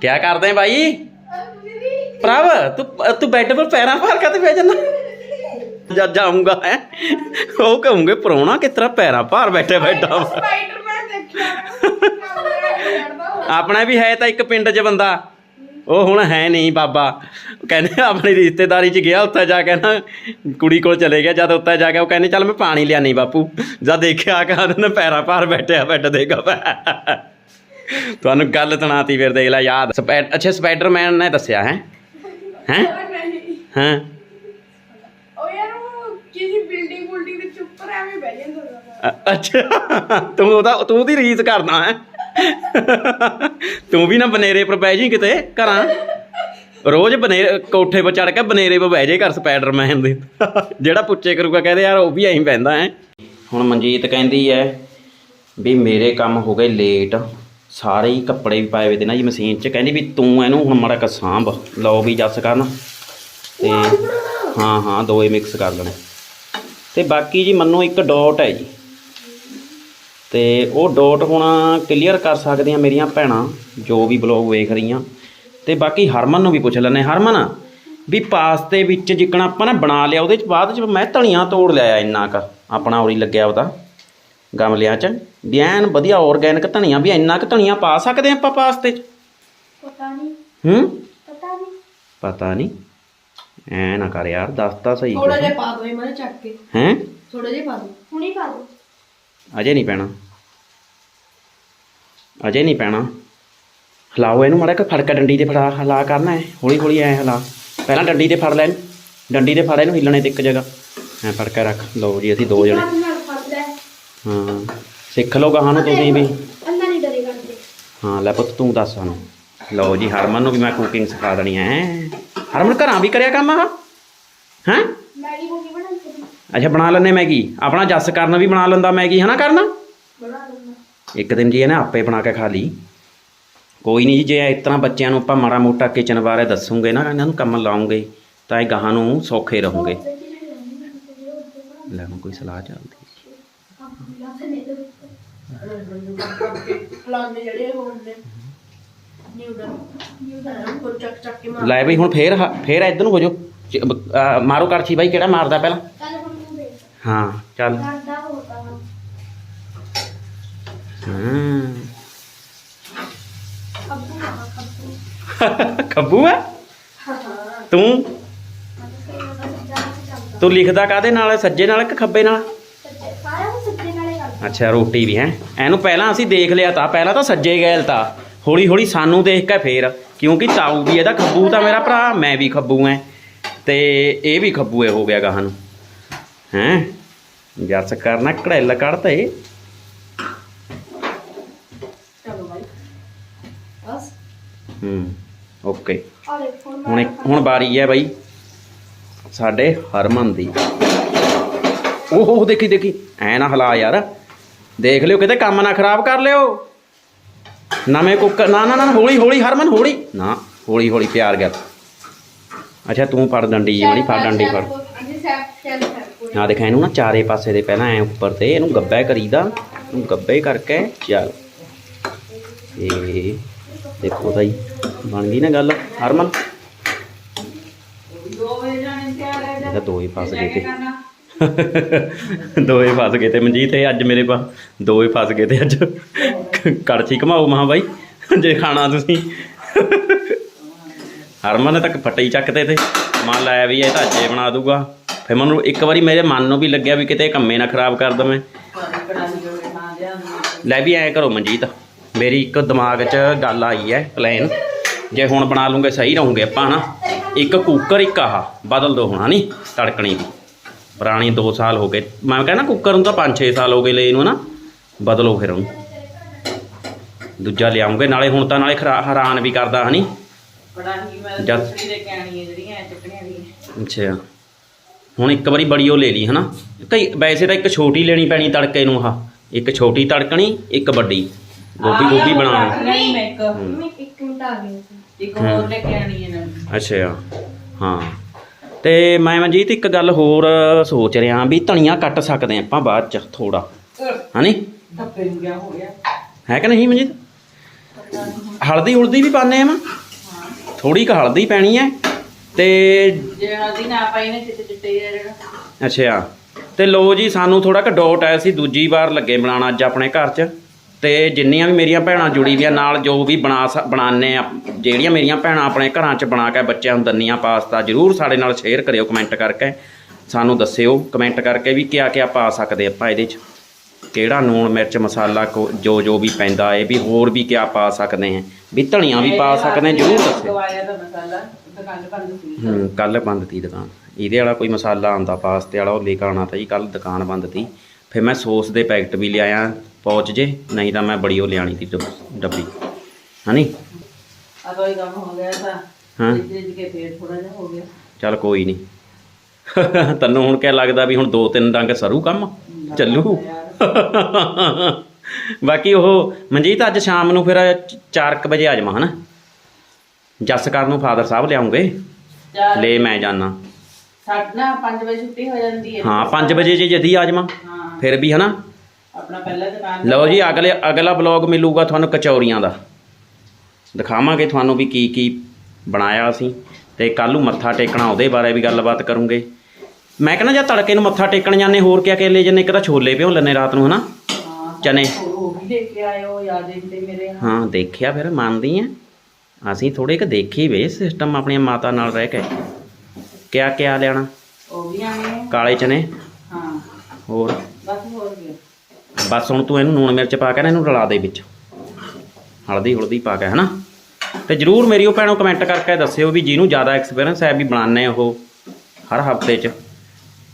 ਕੀ ਕਰਦੇ ਆ ਬਾਈ? ਪ੍ਰਭ ਤੂੰ ਤੂੰ ਬੈੱਡ 'ਤੇ ਪੈਰਾਂ ਭਾਰ ਕੇ ਬਹਿ ਜਾਣਾ ਜਦ ਜਾਊਂਗਾ ਹੈ? ਉਹ ਕਹੂੰਗੇ ਪਰੋਣਾ ਤਰ੍ਹਾਂ ਪੈਰਾਂ ਭਾਰ ਬੈਠੇ ਬੈਠਾ ਵਾ। ਸਪਾਈਡਰਮੈਨ ਦੇਖਿਆ। [laughs] ਆਪਣਾ ਵੀ ਹੈ ਤਾਂ ਇੱਕ ਪਿੰਡ 'ਚ ਬੰਦਾ। ਉਹ ਹੁਣ ਹੈ ਨਹੀਂ ਬਾਬਾ। ਕਹਿੰਦੇ ਆਪਣੀ ਰਿਸ਼ਤੇਦਾਰੀ 'ਚ ਗਿਆ ਉੱਥੇ ਜਾ ਕੇ ਨਾ ਕੁੜੀ ਕੋਲ ਚਲੇ ਗਿਆ ਜਦ ਉੱਥੇ ਜਾ ਕੇ ਉਹ ਕਹਿੰਦੇ ਚੱਲ ਮੈਂ ਪਾਣੀ ਲਿਆਨੀ ਬਾਪੂ। ਜਦ ਦੇਖਿਆ ਕਿ ਉਹਨੇ ਪੈਰਾਂ ਭਾਰ ਬੈਠਿਆ ਬੈੱਡ ਦੇਗਾ ਤੁਹਾਨੂੰ ਗੱਲ ਸੁਣਾਤੀ ਫਿਰ ਦੇਖ ਲੈ ਯਾਦ। ਅੱਛਾ ਸਪਾਈਡਰਮੈਨ ਨੇ ਦੱਸਿਆ ਹੈ? ਹੈ? ਨਹੀਂ ਹਾਂ? ਉਹ ਯਾਰ ਉਹ ਕਿਸੇ ਬਿਲਡਿੰਗ ਬੁਲਡਿੰਗ ਦੇ ਉੱਪਰ ਐਵੇਂ ਬਹਿ ਜਾਂਦਾ ਸੀ ਅ- ਅੱਛਾ ਤੂੰ ਉਹਦਾ ਤੂੰ ਉਹਦੀ ਰੀਸ ਕਰਦਾ ਹੈ? ਤੂੰ ਵੀ ਨਾ ਬਨੇਰੇ ਪਰ ਬਹਿ ਜੀ ਕਿਤੇ ਘਰਾਂ। ਰੋਜ਼ ਬਨੇਰੇ ਕੋਠੇ 'ਤੇ ਚੜ ਕੇ ਬਨੇਰੇ 'ਤੇ ਬਹਿ ਜੇ ਕਰ ਸਪਾਈਡਰਮੈਨ ਦੇ। ਜਿਹੜਾ ਪੁੱਛੇ ਕਰੂਗਾ ਕਹਿੰਦੇ ਯਾਰ ਉਹ ਵੀ ਐਂ ਪੈਂਦਾ ਹੈ ਹੁਣ ਮਨਜੀਤ ਕਹਿੰਦੀ ਹੈ ਵੀ ਮੇਰੇ ਕੰਮ ਹੋ ਗਏ ਲੇਟ ਸਾਰੇ ਹੀ ਕੱਪੜੇ ਵੀ ਪਾਏ ਹੋਏ ਤੇ ਨਾ ਜੀ ਮਸ਼ੀਨ 'ਚ। ਕਹਿੰਦੀ ਵੀ ਤੂੰ ਇਹਨੂੰ ਹੁਣ ਮਾੜਾ ਕ ਸਾਂਭ। ਲਓ ਵੀ ਜੱਸ ਕਰਨ। ਤੇ ਹਾਂ ਹਾਂ ਦੋਏ ਮਿਕਸ ਕਰ ਲੈਣੇ। ਤੇ ਬਾਕੀ ਜੀ ਮੰਨੋ ਇੱਕ ਡਾਟ ਹੈ ਜੀ। ਤੇ ਉਹ ਡਾਟ ਹੁਣ ਕਲੀਅਰ ਕਰ ਸਕਦੀਆਂ ਮੇਰੀਆਂ ਭੈਣਾਂ ਜੋ ਵੀ ਬਲੌਗ ਵੇਖ ਰਹੀਆਂ। ਤੇ ਬਾਕੀ ਹਰਮਨ ਨੂੰ ਵੀ ਪੁੱਛ ਲੈਣੇ ਹਰਮਨ ਵੀ ਪਾਸਤੇ ਵਿੱਚ ਜਿੱਕਣਾ ਆਪਾਂ ਨੇ ਬਣਾ ਲਿਆ ਉਹਦੇ ਚ ਬਾਅਦ ਚ ਮੈਂ ਧਨੀਆ ਤੋੜ ਲਿਆ ਇੰਨਾ ਕ। ਆਪਣਾ ਉਰੀ ਲੱਗਿਆ ਉਹਦਾ। ਗਮਲਿਆਂ ਚ। ਵੀ ਐਨ ਵਧੀਆ ਆਰਗੈਨਿਕ ਧਨੀਆ ਵੀ ਇੰਨਾ ਕ ਧਨੀਆ ਪਾ ਸਕਦੇ ਆਪਾਂ ਪਾਸਤੇ ਚ? ਪਤਾ ਨਹੀਂ ਹੂੰ? ਪਤਾ ਨਹੀਂ ਪਤਾ ਨਹੀਂ ਐ ਨਾ ਕਰ ਯਾਰ ਦੱਸ ਤਾਂ ਸਹੀ ਥੋੜਾ ਜਿਹਾ ਪਾ ਦੋ ਇਹਨਾਂ ਚੱਕ ਕੇ। ਹੈ? ਥੋੜਾ ਜਿਹਾ ਪਾ ਦੋ। ਹੁਣੀ ਪਾ ਦੋ। ਅਜੇ ਨਹੀਂ ਪੈਣਾ। ਅਜੇ ਨਹੀਂ ਪੈਣਾ। ਹਿਲਾਓ ਇਹਨੂੰ ਮਾੜਾ ਕਿ ਫੜ ਕੇ ਡੰਡੀ ਤੇ ਫੜਾ ਹਿਲਾ ਕਰਨਾ ਹੈ ਹੌਲੀ ਹੌਲੀ ਐ ਹਿਲਾ। ਪਹਿਲਾਂ ਡੰਡੀ ਤੇ ਫੜ ਲੈ। ਡੰਡੀ ਤੇ ਫੜ ਇਹਨੂੰ ਹਿੱਲਣੇ ਤੇ ਇੱਕ ਜਗ੍ਹਾ। ਐ ਫੜ ਕੇ ਰੱਖ ਲਓ ਜੀ ਅਸੀਂ ਦੋ ਜਣੇ। ਹੈ ਸਿੱਖ ਲਓ ਗਾਹਾਂ ਨੂੰ ਤੁਸੀਂ ਵੀ। ਅੰਨਾ ਨਹੀਂ ਡਰੇ ਕਰਦੇ। ਹਾਂ ਲੈ ਪੁੱਤ ਤੂੰ ਦੱਸ ਸਾਨੂੰ। ਲਓ ਜੀ ਹਰਮਨ ਨੂੰ ਵੀ ਮੈਂ ਕੁਕਿੰਗ ਸਿਖਾ ਦੇਣੀ ਹੈ ਹਰਮਨ ਘਰਾਂ ਵੀ ਕਰਿਆ ਕੰਮ ਆ ਹੈਂ? ਮੈਗੀ ਮੂਗੀ ਬਣਾ ਅੱਛਾ ਬਣਾ ਲੈਂਦੇ ਮੈਗੀ। ਆਪਣਾ ਜੱਸ ਕਰਨ ਵੀ ਬਣਾ ਲੈਂਦਾ ਮੈਗੀ ਹਨਾ ਕਰਨਾ? ਬਣਾ ਲੂੰਗਾ ਇੱਕ ਦਿਨ ਜੀ ਇਹਨੇ ਆਪੇ ਬਣਾ ਕੇ ਖਾ ਲਈ। ਕੋਈ ਨਹੀਂ ਜੀ ਜੇ ਇਸ ਤਰ੍ਹਾਂ ਬੱਚਿਆਂ ਨੂੰ ਆਪਾਂ ਮਾੜਾ ਮੋਟਾ ਕਿਚਨ ਬਾਰੇ ਦੱਸੂਗੇ ਨਾ ਇਹਨਾਂ ਨੂੰ ਕੰਮ ਲਾਉਂਗੇ ਤਾਂ ਇਹ ਗਾਹਾਂ ਨੂੰ ਸੌਖੇ ਰਹੋਗੇ। ਲੈ ਹੁਣ ਕੋਈ ਸਲਾਹ ਚੱਲਦੀ ਲੈ ਬਈ ਹੁਣ ਫੇਰ ਫੇਰ ਇੱਧਰ ਨੂੰ ਹੋ ਜਾਓ। ਮਾਰੋ ਕਰਛੀ ਬਾਈ ਕਿਹੜਾ ਮਾਰਦਾ ਪਹਿਲਾਂ? ਹਾਂ ਚੱਲ। ਹਾਂ ਖੱਬੂ ਆ, ਖੱਬੂ? ਖੱਬੂ ਹੈ ਤੂੰ? ਤੂੰ ਲਿਖਦਾ ਕਾਦੇ ਨਾਲ? ਸੱਜੇ ਨਾਲ ਕਿ ਖੱਬੇ ਨਾਲ? ਸੱਜੇ ਸਾਰਾ ਕੁਝ ਸੱਜੇ ਨਾਲੇ ਕਰਦਾ ਅੱਛਾ, ਰੋਟੀ ਵੀ ਹੈ। ਇਹਨੂੰ ਪਹਿਲਾਂ ਅਸੀਂ ਦੇਖ ਲਿਆ ਤਾਂ, ਪਹਿਲਾਂ ਤਾਂ ਸੱਜੇ ਗੈਲ ਤਾਂ। ਹੌਲੀ ਹੌਲੀ ਸਾਨੂੰ ਦੇਖ ਕੇ ਫੇਰ, ਕਿਉਂਕਿ ਤਾਊ ਵੀ ਇਹਦਾ ਖੱਬੂ ਤਾਂ ਮੇਰਾ ਭਰਾ, ਮੈਂ ਵੀ ਖੱਬੂ ਐ। ਤੇ ਇਹ ਵੀ ਖੱਬੂ ਐ, ਹੋ ਗਿਆ ਗਾਹਾਂ ਨੂੰ। ਹੈ? ਜੱਸ ਕਰਨਾ, ਕੜੈਲ ਕੱਢਤੇ ਚਲੋ ਬਾਈ ਬਸ ਹੂੰ। ਓਕੇ। ਆ ਦੇਖ ਹੁਣ ਹੁਣ ਇੱਕ- ਹੁਣ ਬਾਰੀ ਹੈ ਬਾਈ। ਸਾਡੇ ਹਰਮਨ ਦੀ। ਓਹੋ ਦੇਖੀ ਦੇਖੀ। ਐ ਨਾ ਹਲਾ ਯਾਰ। ਦੇਖ ਲਿਓ ਕਿਤੇ ਕੰਮ ਨਾ ਖਰਾਬ ਕਰ ਲਿਓ। ਨਵੇਂ ਕੁੱਕਰ ਨਾ ਨਾ ਨਾ ਹੌਲੀ ਹੌਲੀ ਹਰਮਨ ਹੌਲੀ। ਨਾ ਹੌਲੀ ਹੌਲੀ ਪਿਆਰ ਕਰ। ਅੱਛਾ ਤੂੰ ਫੜ ਡੰਡੀ ਜੀ ਵਾਲੀ ਫੜ ਡੰਡੀ ਫੜ। ਅਜੀ ਸੈਫ ਸੈਫ ਸੈਫ ਆ ਦਿਖਾ ਇਹਨੂੰ ਨਾ ਚਾਰੇ ਪਾਸੇ ਦੇ ਪਹਿਲਾਂ ਐ ਉੱਪਰ ਤੇ ਇਹਨੂੰ ਗੱਬੇ ਕਰੀਦਾ। ਇਹਨੂੰ ਗੱਬੇ ਕਰਕੇ ਚੱਲ। ਇਹ ਦੇਖੋ ਭਾਈ ਬਣ ਗਈ ਨਾ ਗੱਲ ਹਰਮਨ? ਦੋ ਹੈ ਇਹਦਾ ਦੋ ਹੀ ਫਸ ਗਏ ਤੇ। [laughs] ਦੋਏ ਫਸ ਗਏ ਤੇ ਮਨਜੀਤ ਇਹ ਅੱਜ ਮੇਰੇ ਪਾ ਦੋਏ ਫਸ ਗਏ ਤੇ ਅੱਜ। ਕੜਛੀ ਘਮਾਓ ਮਹਾ ਬਾਈ ਜੇ ਖਾਣਾ ਤੁਸੀਂ। ਹਰਮਨ ਨੇ ਤੱਕ ਫੱਟੇ ਹੀ ਚੱਕਦੇ ਤੇ ਮੰਨ ਲਾਇਆ ਵੀ ਇਹ ਤਾਂ ਅੱਜੇ ਬਣਾ ਦੂਗਾ। ਫਿਰ ਮੈਨੂੰ ਇੱਕ ਵਾਰੀ ਮੇਰੇ ਮਨ ਨੂੰ ਵੀ ਲੱਗਿਆ ਵੀ ਕਿਤੇ ਕੰਮੇ ਨਾ ਖਰਾਬ ਕਰ ਦਵੇਂ। ਲੈ ਵੀ ਐ ਕਰੋ ਮਨਜੀਤ। ਮੇਰੀ ਇੱਕ ਦਿਮਾਗ 'ਚ ਗੱਲ ਆਈ ਹੈ ਪਲਾਨ ਜੇ ਹੁਣ ਬਣਾ ਲੂੰਗੇ ਸਹੀ ਰਹੂਗੇ ਆਪਾਂ ਹਨਾ? ਇੱਕ ਕੁੱਕਰ ਇੱਕ ਆਹ ਬਦਲ ਦੋ ਹੋਣਾ ਨਹੀਂ ਤੜਕਣੀ ਦੀ। ਪੁਰਾਣੀ 2 ਸਾਲ ਹੋ ਗਏ। ਮੈਂ ਕਹਿੰਦਾ ਕੁੱਕਰ ਨੂੰ ਤਾਂ 5-6 ਸਾਲ ਹੋ ਗਏ ਲਏ ਨੂੰ ਹਨਾ? ਬਦਲੋ ਫਿਰ ਉਹਨੂੰ। ਦੂਜਾ ਲਿਆਉਂਗੇ ਨਾਲੇ ਹੁਣ ਤਾਂ ਨਾਲੇ ਹੈਰਾਨ ਵੀ ਕਰਦਾ ਹਨੀ। ਕੜਾਹੀ ਮੈਂ ਹੈ ਜਿਹੜੀਆਂ ਚੱਕਣੀਆਂ ਅੱਛਾ। ਹੁਣ ਇੱਕ ਵਾਰੀ ਬੜੀ ਉਹ ਲੈ ਲਈ ਹਨਾ? ਕਈ ਵੈਸੇ ਤਾਂ ਇੱਕ ਛੋਟੀ ਲੈਣੀ ਪੈਣੀ ਤੜਕੇ ਨੂੰ ਆਹ। ਇੱਕ ਛੋਟੀ ਤੜਕਣੀ ਇੱਕ ਵੱਡੀ। ਗੋਭੀ ਗੋਭੀ ਬਣਾਉਣੀ। ਨਹੀਂ ਮੈਂ ਇੱਕ ਮੰਮੀ ਇੱਕ ਮਿੰਟ ਆ ਗਈ ਸੀ। ਇੱਕ ਹੋਰ ਲੈ ਕੇ ਆਣੀ ਹੈ ਨਵੀਂ ਅੱਛਾ ਹਾਂ। ਤੇ ਮੈਂ ਮਨਜੀਤ ਇੱਕ ਗੱਲ ਹੋਰ ਸੋਚ ਰਿਹਾ ਵੀ ਧਨੀਆ ਕੱਟ ਸਕਦੇ ਆਪਾਂ ਬਾਅਦ ਚ ਥੋੜਾ ਹਨੀ? ਧੱਪੇ ਨੂੰ ਗਿਆ ਹੋ ਗਿਆ? ਹੈ ਕਿ ਨਹੀਂ ਮਨਜੀਤ? ਹਲਦੀ ਹੁਲਦੀ ਵੀ ਪਾਣੇ ਆ ਥੋੜੀ ਕੁ ਹਲਦੀ ਪੈਣੀ ਹੈ। ਤੇ ਜੇ ਹਲਦੀ ਨਾ ਪਾਈ ਨਾ ਚਿੱਟੇ ਚਿੱਟੇ ਜਿਹਾ ਜਿਹੜਾ। ਅੱਛਾ। ਤੇ ਲੋ ਜੀ ਸਾਨੂੰ ਥੋੜਾ ਕੁ ਡਾਊਟ ਆਇਆ ਸੀ ਦੂਜੀ ਵਾਰ ਲੱਗੇ ਬਣਾਉਣ ਅੱਜ ਆਪਣੇ ਘਰ 'ਚ। ਤੇ ਜਿੰਨੀਆਂ ਵੀ ਮੇਰੀਆਂ ਭੈਣਾਂ ਜੁੜੀ ਦੀਆਂ ਨਾਲ ਜੋ ਵੀ ਬਣਾ ਬਣਾਉਂਦੇ ਆ ਜਿਹੜੀਆਂ ਮੇਰੀਆਂ ਭੈਣਾਂ ਆਪਣੇ ਘਰਾਂ 'ਚ ਬਣਾ ਕੇ ਬੱਚਿਆਂ ਨੂੰ ਦੰਨੀਆਂ ਪਾਸਤਾ ਜਰੂਰ ਸਾਡੇ ਨਾਲ ਸ਼ੇਅਰ ਕਰਿਓ ਕਮੈਂਟ ਕਰਕੇ। ਸਾਨੂੰ ਦੱਸਿਓ ਕਮੈਂਟ ਕਰਕੇ ਵੀ ਕਿਆ ਕਿਆ ਪਾ ਸਕਦੇ ਆਪਾਂ ਇਹਦੇ 'ਚ। ਕਿਹੜਾ ਨੂਣ ਮਿਰਚ ਮਸਾਲਾ ਕੋ- ਜੋ ਜੋ ਵੀ ਪੈਂਦਾ ਹੈ ਵੀ ਹੋਰ ਵੀ ਕਿਆ ਪਾ ਸਕਦੇ ਹਾਂ। ਵੀ ਧਨੀਆ ਵੀ ਪਾ ਸਕਦੇ ਜਰੂਰ ਦੱਸਿਓ। ਹੂੰ ਕੱਲ ਬੰਦ ਤੀ ਦੁਕਾਨ। ਇਹਦੇ ਵਾਲਾ ਕੋਈ ਮਸਾਲਾ ਆਂਦਾ ਪਾਸਤੇ ਵਾਲਾ ਉਹ ਲੈ ਕੇ ਆਉਣਾ ਤਾਂ ਜੀ ਕੱਲ ਦੁਕਾਨ ਬੰਦ ਤੀ। ਫਿਰ ਮੈਂ ਸੌਸ ਦੇ ਪੈਕਟ ਵੀ ਲਿਆਇਆ। ਪਹੁੰਚ ਜੇ ਨਹੀਂ ਤਾਂ ਮੈਂ ਬੜੀ ਉਹ ਲਿਆਣੀ ਤੀ ਡੱਬ- ਹਨੀ? ਆ ਕੋਈ ਕੰਮ ਹੋ ਗਿਆ ਤਾਂ ਹਾਂ। ਜਿੱਦ ਕੇ ਫੇਰ ਥੋੜਾ ਜਿਹਾ ਹੋ ਗਿਆ। ਚੱਲ ਕੋਈ ਨਹੀਂ। [laughs] ਤੈਨੂੰ ਹੁਣ ਕਿਆ ਲੱਗਦਾ ਵੀ ਹੁਣ ਦੋ ਤਿੰਨ ਡੰਗ ਸਰੂ ਕੰਮ? ਚੱਲੂ। [laughs] ਬਾਕੀ ਉਹ ਮਨਜੀਤ ਅੱਜ ਸ਼ਾਮ ਨੂੰ ਫਿਰ 4:00 ਵਜੇ ਆ ਜਾਵਾਂ ਹਨਾ? ਜਸਕਰ ਨੂੰ ਫਾਦਰ ਸਾਹਿਬ ਲਿਆਉਂਗੇ। ਲੈ ਮੈਂ ਜਾਣਾ ਨਾ 5 ਵਜੇ ਛੁੱਟੀ ਹੋ ਜਾਂਦੀ ਹੈ। ਹਾਂ 5 ਵਜੇ ਜੇ ਜਦੀ ਆ ਜਾਵਾਂ। ਫਿਰ ਵੀ ਹਨਾ? ਆਪਣਾ ਪਹਿਲਾ ਦੁਕਾਨ ਲਓ ਜੀ ਅਗਲੇ ਅਗਲਾ ਬਲੌਗ ਮਿਲੂਗਾ ਤੁਹਾਨੂੰ ਕਚੌਰੀਆਂ ਦਾ। ਦਿਖਾਵਾਂਗੇ ਤੁਹਾਨੂੰ ਵੀ ਕੀ ਕੀ ਬਣਾਇਆ ਅਸੀਂ। ਤੇ ਕੱਲ ਨੂੰ ਮੱਥਾ ਟੇਕਣਾ ਉਹਦੇ ਬਾਰੇ ਵੀ ਗੱਲਬਾਤ ਕਰੂੰਗੇ। ਮੈਂ ਕਹਿੰਦਾ ਜੇ ਤੜਕੇ ਨੂੰ ਮੱਥਾ ਟੇਕਣ ਜਾਂਦੇ ਹੋਰ ਕਿਆ ਕੇ ਲੈ ਜੰਨੇ ਇੱਕ ਤਾਂ ਛੋਲੇ ਭਿਉਂ ਲੈਨੇ ਰਾਤ ਨੂੰ ਹਨਾ? ਚਨੇ। ਕੇ ਹਾਂ ਦੇਖਿਆ ਫਿਰ ਮੰਨਦੀ ਆ। ਅਸੀਂ ਥੋੜੇ ਕਿ ਦੇਖੀ ਵੇ ਸਿਸਟਮ ਆਪਣੀਆਂ ਮਾਤਾ ਨਾਲ ਰਹਿ ਕੇ। ਕਿਆ ਕਿਆ ਲੈਣਾ ਉਹ ਵੀ ਆਣੇ ਕਾਲੇ ਚਨੇ। ਹਾਂ। ਹੋਰ? ਬਸ ਹੋਰ ਗਿਆ ਬਸ ਹੁਣ ਤੂੰ ਇਹਨੂੰ ਲੂਣ ਮਿਰਚ ਪਾ ਕੇ ਨਾ ਇਹਨੂੰ ਰਲਾ ਦੇ ਵਿੱਚ। ਹਲਦੀ ਹੁਲਦੀ ਪਾ ਕੇ ਹਨਾ? ਤੇ ਜਰੂਰ ਮੇਰੀ ਉਹ ਭੈਣੋ ਕਮੈਂਟ ਕਰਕੇ ਦੱਸਿਓ ਵੀ ਜਿਹਨੂੰ ਜ਼ਿਆਦਾ ਐਕਸਪੀਰੀਅੰਸ ਹੈ ਵੀ ਬਣਾਉਂਦੇ ਉਹ ਹਰ ਹਫ਼ਤੇ 'ਚ।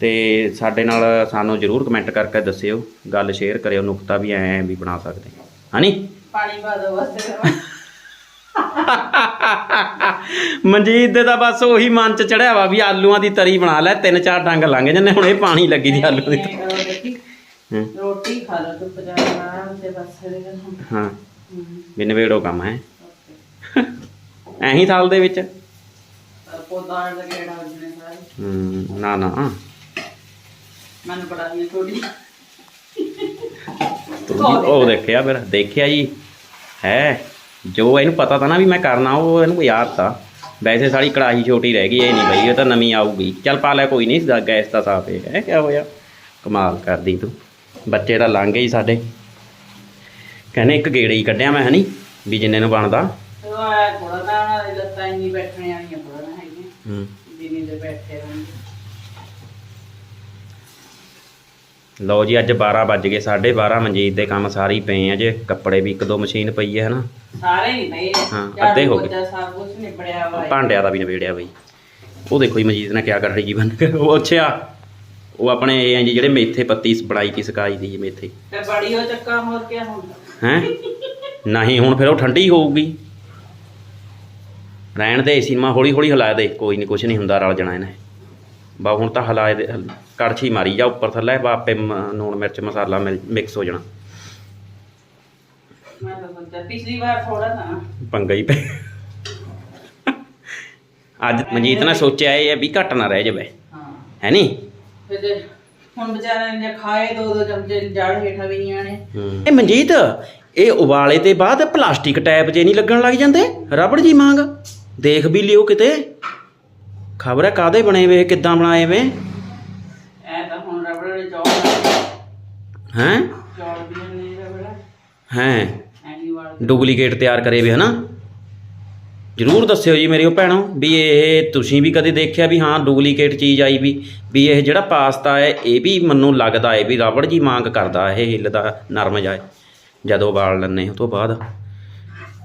ਤੇ ਸਾਡੇ ਨਾਲ ਸਾਨੂੰ ਜਰੂਰ ਕਮੈਂਟ ਕਰਕੇ ਦੱਸਿਓ ਗੱਲ ਸ਼ੇਅਰ ਕਰਿਓ ਨੁਕਤਾ ਵੀ ਐ ਵੀ ਬਣਾ ਸਕਦੇ ਹਨੀ? ਪਾਣੀ ਪਾ ਦੋ ਬਸ। ਮਨਜੀਤ ਦੇ ਤਾਂ ਬਸ ਉਹੀ ਮਨ 'ਚ ਚੜਿਆ ਵਾ ਵੀ ਆਲੂਆਂ ਦੀ ਤਰੀ ਬਣਾ ਲੈ ਤਿੰਨ ਚਾਰ ਡੰਗ ਲੰਘ ਜੰਨੇ ਹੁਣ ਇਹ ਪਾਣੀ ਲੱਗੀ ਦੀ ਆਲੂ ਦੀ ਹੂੰ, ਤੇ ਵੀ ਨਵੇੜੋ ਕੰਮ ਹੈ? ਓਕੇ। ਐਂ ਹੀ ਥਾਲ ਦੇ ਵਿੱਚ? ਪੌਦਾ ਲਗੇੜਾ ਵਜਣੇ ਸਾਰੇ। ਹੂੰ, ਨਾ ਨਾ। ਮੈਨੂੰ ਬੜਾ ਹੀ ਥੋੜੀ ਤੂੰ ਵੀ ਉਹ ਦੇਖਿਆ ਫਿਰ ਦੇਖਿਆ ਜੀ। ਹੈ। ਜੋ ਇਹਨੂੰ ਪਤਾ ਤਾਂ ਨਾ ਵੀ ਮੈਂ ਕਰਨਾ ਉਹ ਇਹਨੂੰ ਯਾਦ ਤਾਂ। ਵੈਸੇ ਸਾਡੀ ਕੜਾਹੀ ਛੋਟੀ ਰਹਿ ਗਈ ਇਹ ਨਹੀਂ ਬਈ ਇਹ ਤਾਂ ਨਵੀਂ ਆਊਗੀ। ਚੱਲ ਪਾ ਲੈ ਕੋਈ ਨਹੀਂ ਦਾ ਗੈਸ ਦਾ ਸਾਫ਼ ਹੈ ਹੈ ਕਿਆ ਹੋਇਆ? ਕਮਾਲ ਕਰਦੀ ਤੂੰ। ਬੱਚੇ ਤਾਂ ਲੰਘ ਗਏ ਹੀ ਸਾਡੇ। ਕਹਿੰਦੇ ਇੱਕ ਗੇੜੇ ਹੀ ਕੱਢਿਆ ਮੈਂ ਹਨੀ? ਵੀ ਜਿੰਨੇ ਨੂੰ ਬਣਦਾ। ਚਲੋ ਆ ਥੋੜਾ ਨਾ ਉਹਨਾਂ ਦੀ ਲੱਤਾਂ ਇੰਨੀ ਬੈਠਣੇ ਵਾਲੀਆਂ ਥੋੜਾ ਨਾ ਹੈਗੀਆਂ। ਹੂੰ। ਦਿਨੀ ਦੇ ਬੈਠੇ ਰਹਿਣਗੇ ਲਓ ਜੀ ਅੱਜ 12 ਵੱਜ ਗਏ 12:30 ਮਨਜੀਤ ਦੇ ਕੰਮ ਸਾਰੇ ਹੀ ਪਏ ਆ ਜੇ। ਕੱਪੜੇ ਵੀ ਇੱਕ ਦੋ ਮਸ਼ੀਨ ਪਈ ਹੈ ਹਨਾ? ਸਾਰੇ ਨਹੀਂ ਪਏ ਹਾਂ, ਝਾੜੂ ਅੱਧੇ ਹੋ ਗਏ। ਪੋਚਾ ਸਭ ਕੁਝ ਨਿਬੜਿਆ ਵਾ ਹੈ। ਭਾਂਡਿਆਂ ਦਾ ਵੀ ਨਵੇੜਿਆ ਬਈ। ਉਹ ਦੇਖੋ ਜੀ ਮਜੀਦ ਨੇ ਕਿਆ ਕਰ ਰਹੀ ਜੀ ਬਣ ਕੇ ਉਹ ਅੱਛਾ। ਉਹ ਆਪਣੇ ਇਹ ਆ ਜੀ ਜਿਹੜੇ ਮੇਥੇ ਪੱਤੀ ਬਣਾਈ ਕੀ ਸਕਾਈ ਦੀ ਮੇਥੇ। ਤੇ ਬੜੀ ਉਹ ਚੱਕਾ ਹੋਰ ਕੀ ਹੁੰਦਾ ਹੈ? ਨਹੀਂ ਹੁਣ ਫਿਰ ਉਹ ਠੰਡੀ ਹੋਊਗੀ। ਰਹਿਣ ਦੇ ਸੀਮਾ ਹੌਲੀ ਹੌਲੀ ਹਿਲਾ ਦੇ ਕੋਈ ਨਹੀਂ ਕੁਛ ਨਹੀਂ ਹੁੰਦਾ ਰਲ ਜਾਣਾ ਇਹਨੇ। ਬਾ ਹੁਣ ਤਾਂ ਹਿਲਾ ਦੇ ਕੜਛੀ ਮਾਰੀ ਜਾ ਉੱਪਰ ਥੱਲੇ ਬਾ ਆਪੇ ਲੂਣ ਮਿਰਚ ਮਸਾਲਾ ਮਿਕਸ ਹੋ ਜਾਣਾ। ਮੈਂ ਤਾਂ ਸੋਚਿਆ ਪਿਛਲੀ ਵਾਰ ਥੋੜਾ ਨਾ। ਪੰਗਾ ਹੀ ਪੈ ਅੱਜ ਮਨਜੀਤ ਨੇ ਸੋਚਿਆ ਇਹ ਵੀ ਘੱਟ ਨਾ ਰਹਿ ਜਾਵੇ। ਹੈ। ਨਹੀਂ ਫਿਰ ਜੇ ਹੁਣ ਵਿਚਾਰਿਆਂ ਨੇ ਖਾਏ ਦੋ ਦੋ ਚਮਚੇ ਜੜ ਹੇਠਾਂ ਗਈਆਂ ਨੇ। ਇਹ ਮਨਜੀਤ ਇਹ ਉਬਾਲੇ ਤੇ ਬਾਅਦ ਪਲਾਸਟਿਕ ਟੈਪ ਜੇ ਨਹੀਂ ਲੱਗਣ ਲੱਗ ਜਾਂਦੇ? ਰਬੜ ਜੀ ਮੰਗ। ਦੇਖ ਵੀ ਲਿਓ ਕਿਤੇ। ਖਬਰ ਹੈ ਕਾਦੇ ਬਣੇ ਵੇ ਕਿੱਦਾਂ ਬਣਾਏ ਵੇ? ਐ ਤਾਂ ਹੁਣ ਰਬੜ ਦੇ ਚੌਲ ਹੈ? ਚੌਲ ਵੀ ਨੇ ਰਬੜ। ਹੈ। ਐਨੀ ਵਾਲ ਡੁਪਲੀਕੇਟ ਤਿਆਰ ਕਰੇ ਵੇ ਹਨਾ? ਜਰੂਰ ਦੱਸਿਓ ਜੀ ਮੇਰੇ ਉਹ ਭੈਣੋ ਵੀ ਇਹ ਤੁਸੀਂ ਵੀ ਕਦੇ ਦੇਖਿਆ ਵੀ ਹਾਂ ਡੁਪਲੀਕੇਟ ਚੀਜ਼ ਆਈ ਵੀ ਵੀ ਇਹ ਜਿਹੜਾ ਪਾਸਤਾ ਹੈ, ਇਹ ਵੀ ਮੈਨੂੰ ਲੱਗਦਾ ਹੈ ਵੀ ਰਬੜ ਜੀ ਮੰਗ ਕਰਦਾ ਇਹ ਹਿੱਲਦਾ ਨਰਮ ਜਾਏ ਜਦੋਂ ਉਬਾਲ ਲੈਂਦੇ ਉਹ ਤੋਂ ਬਾਅਦ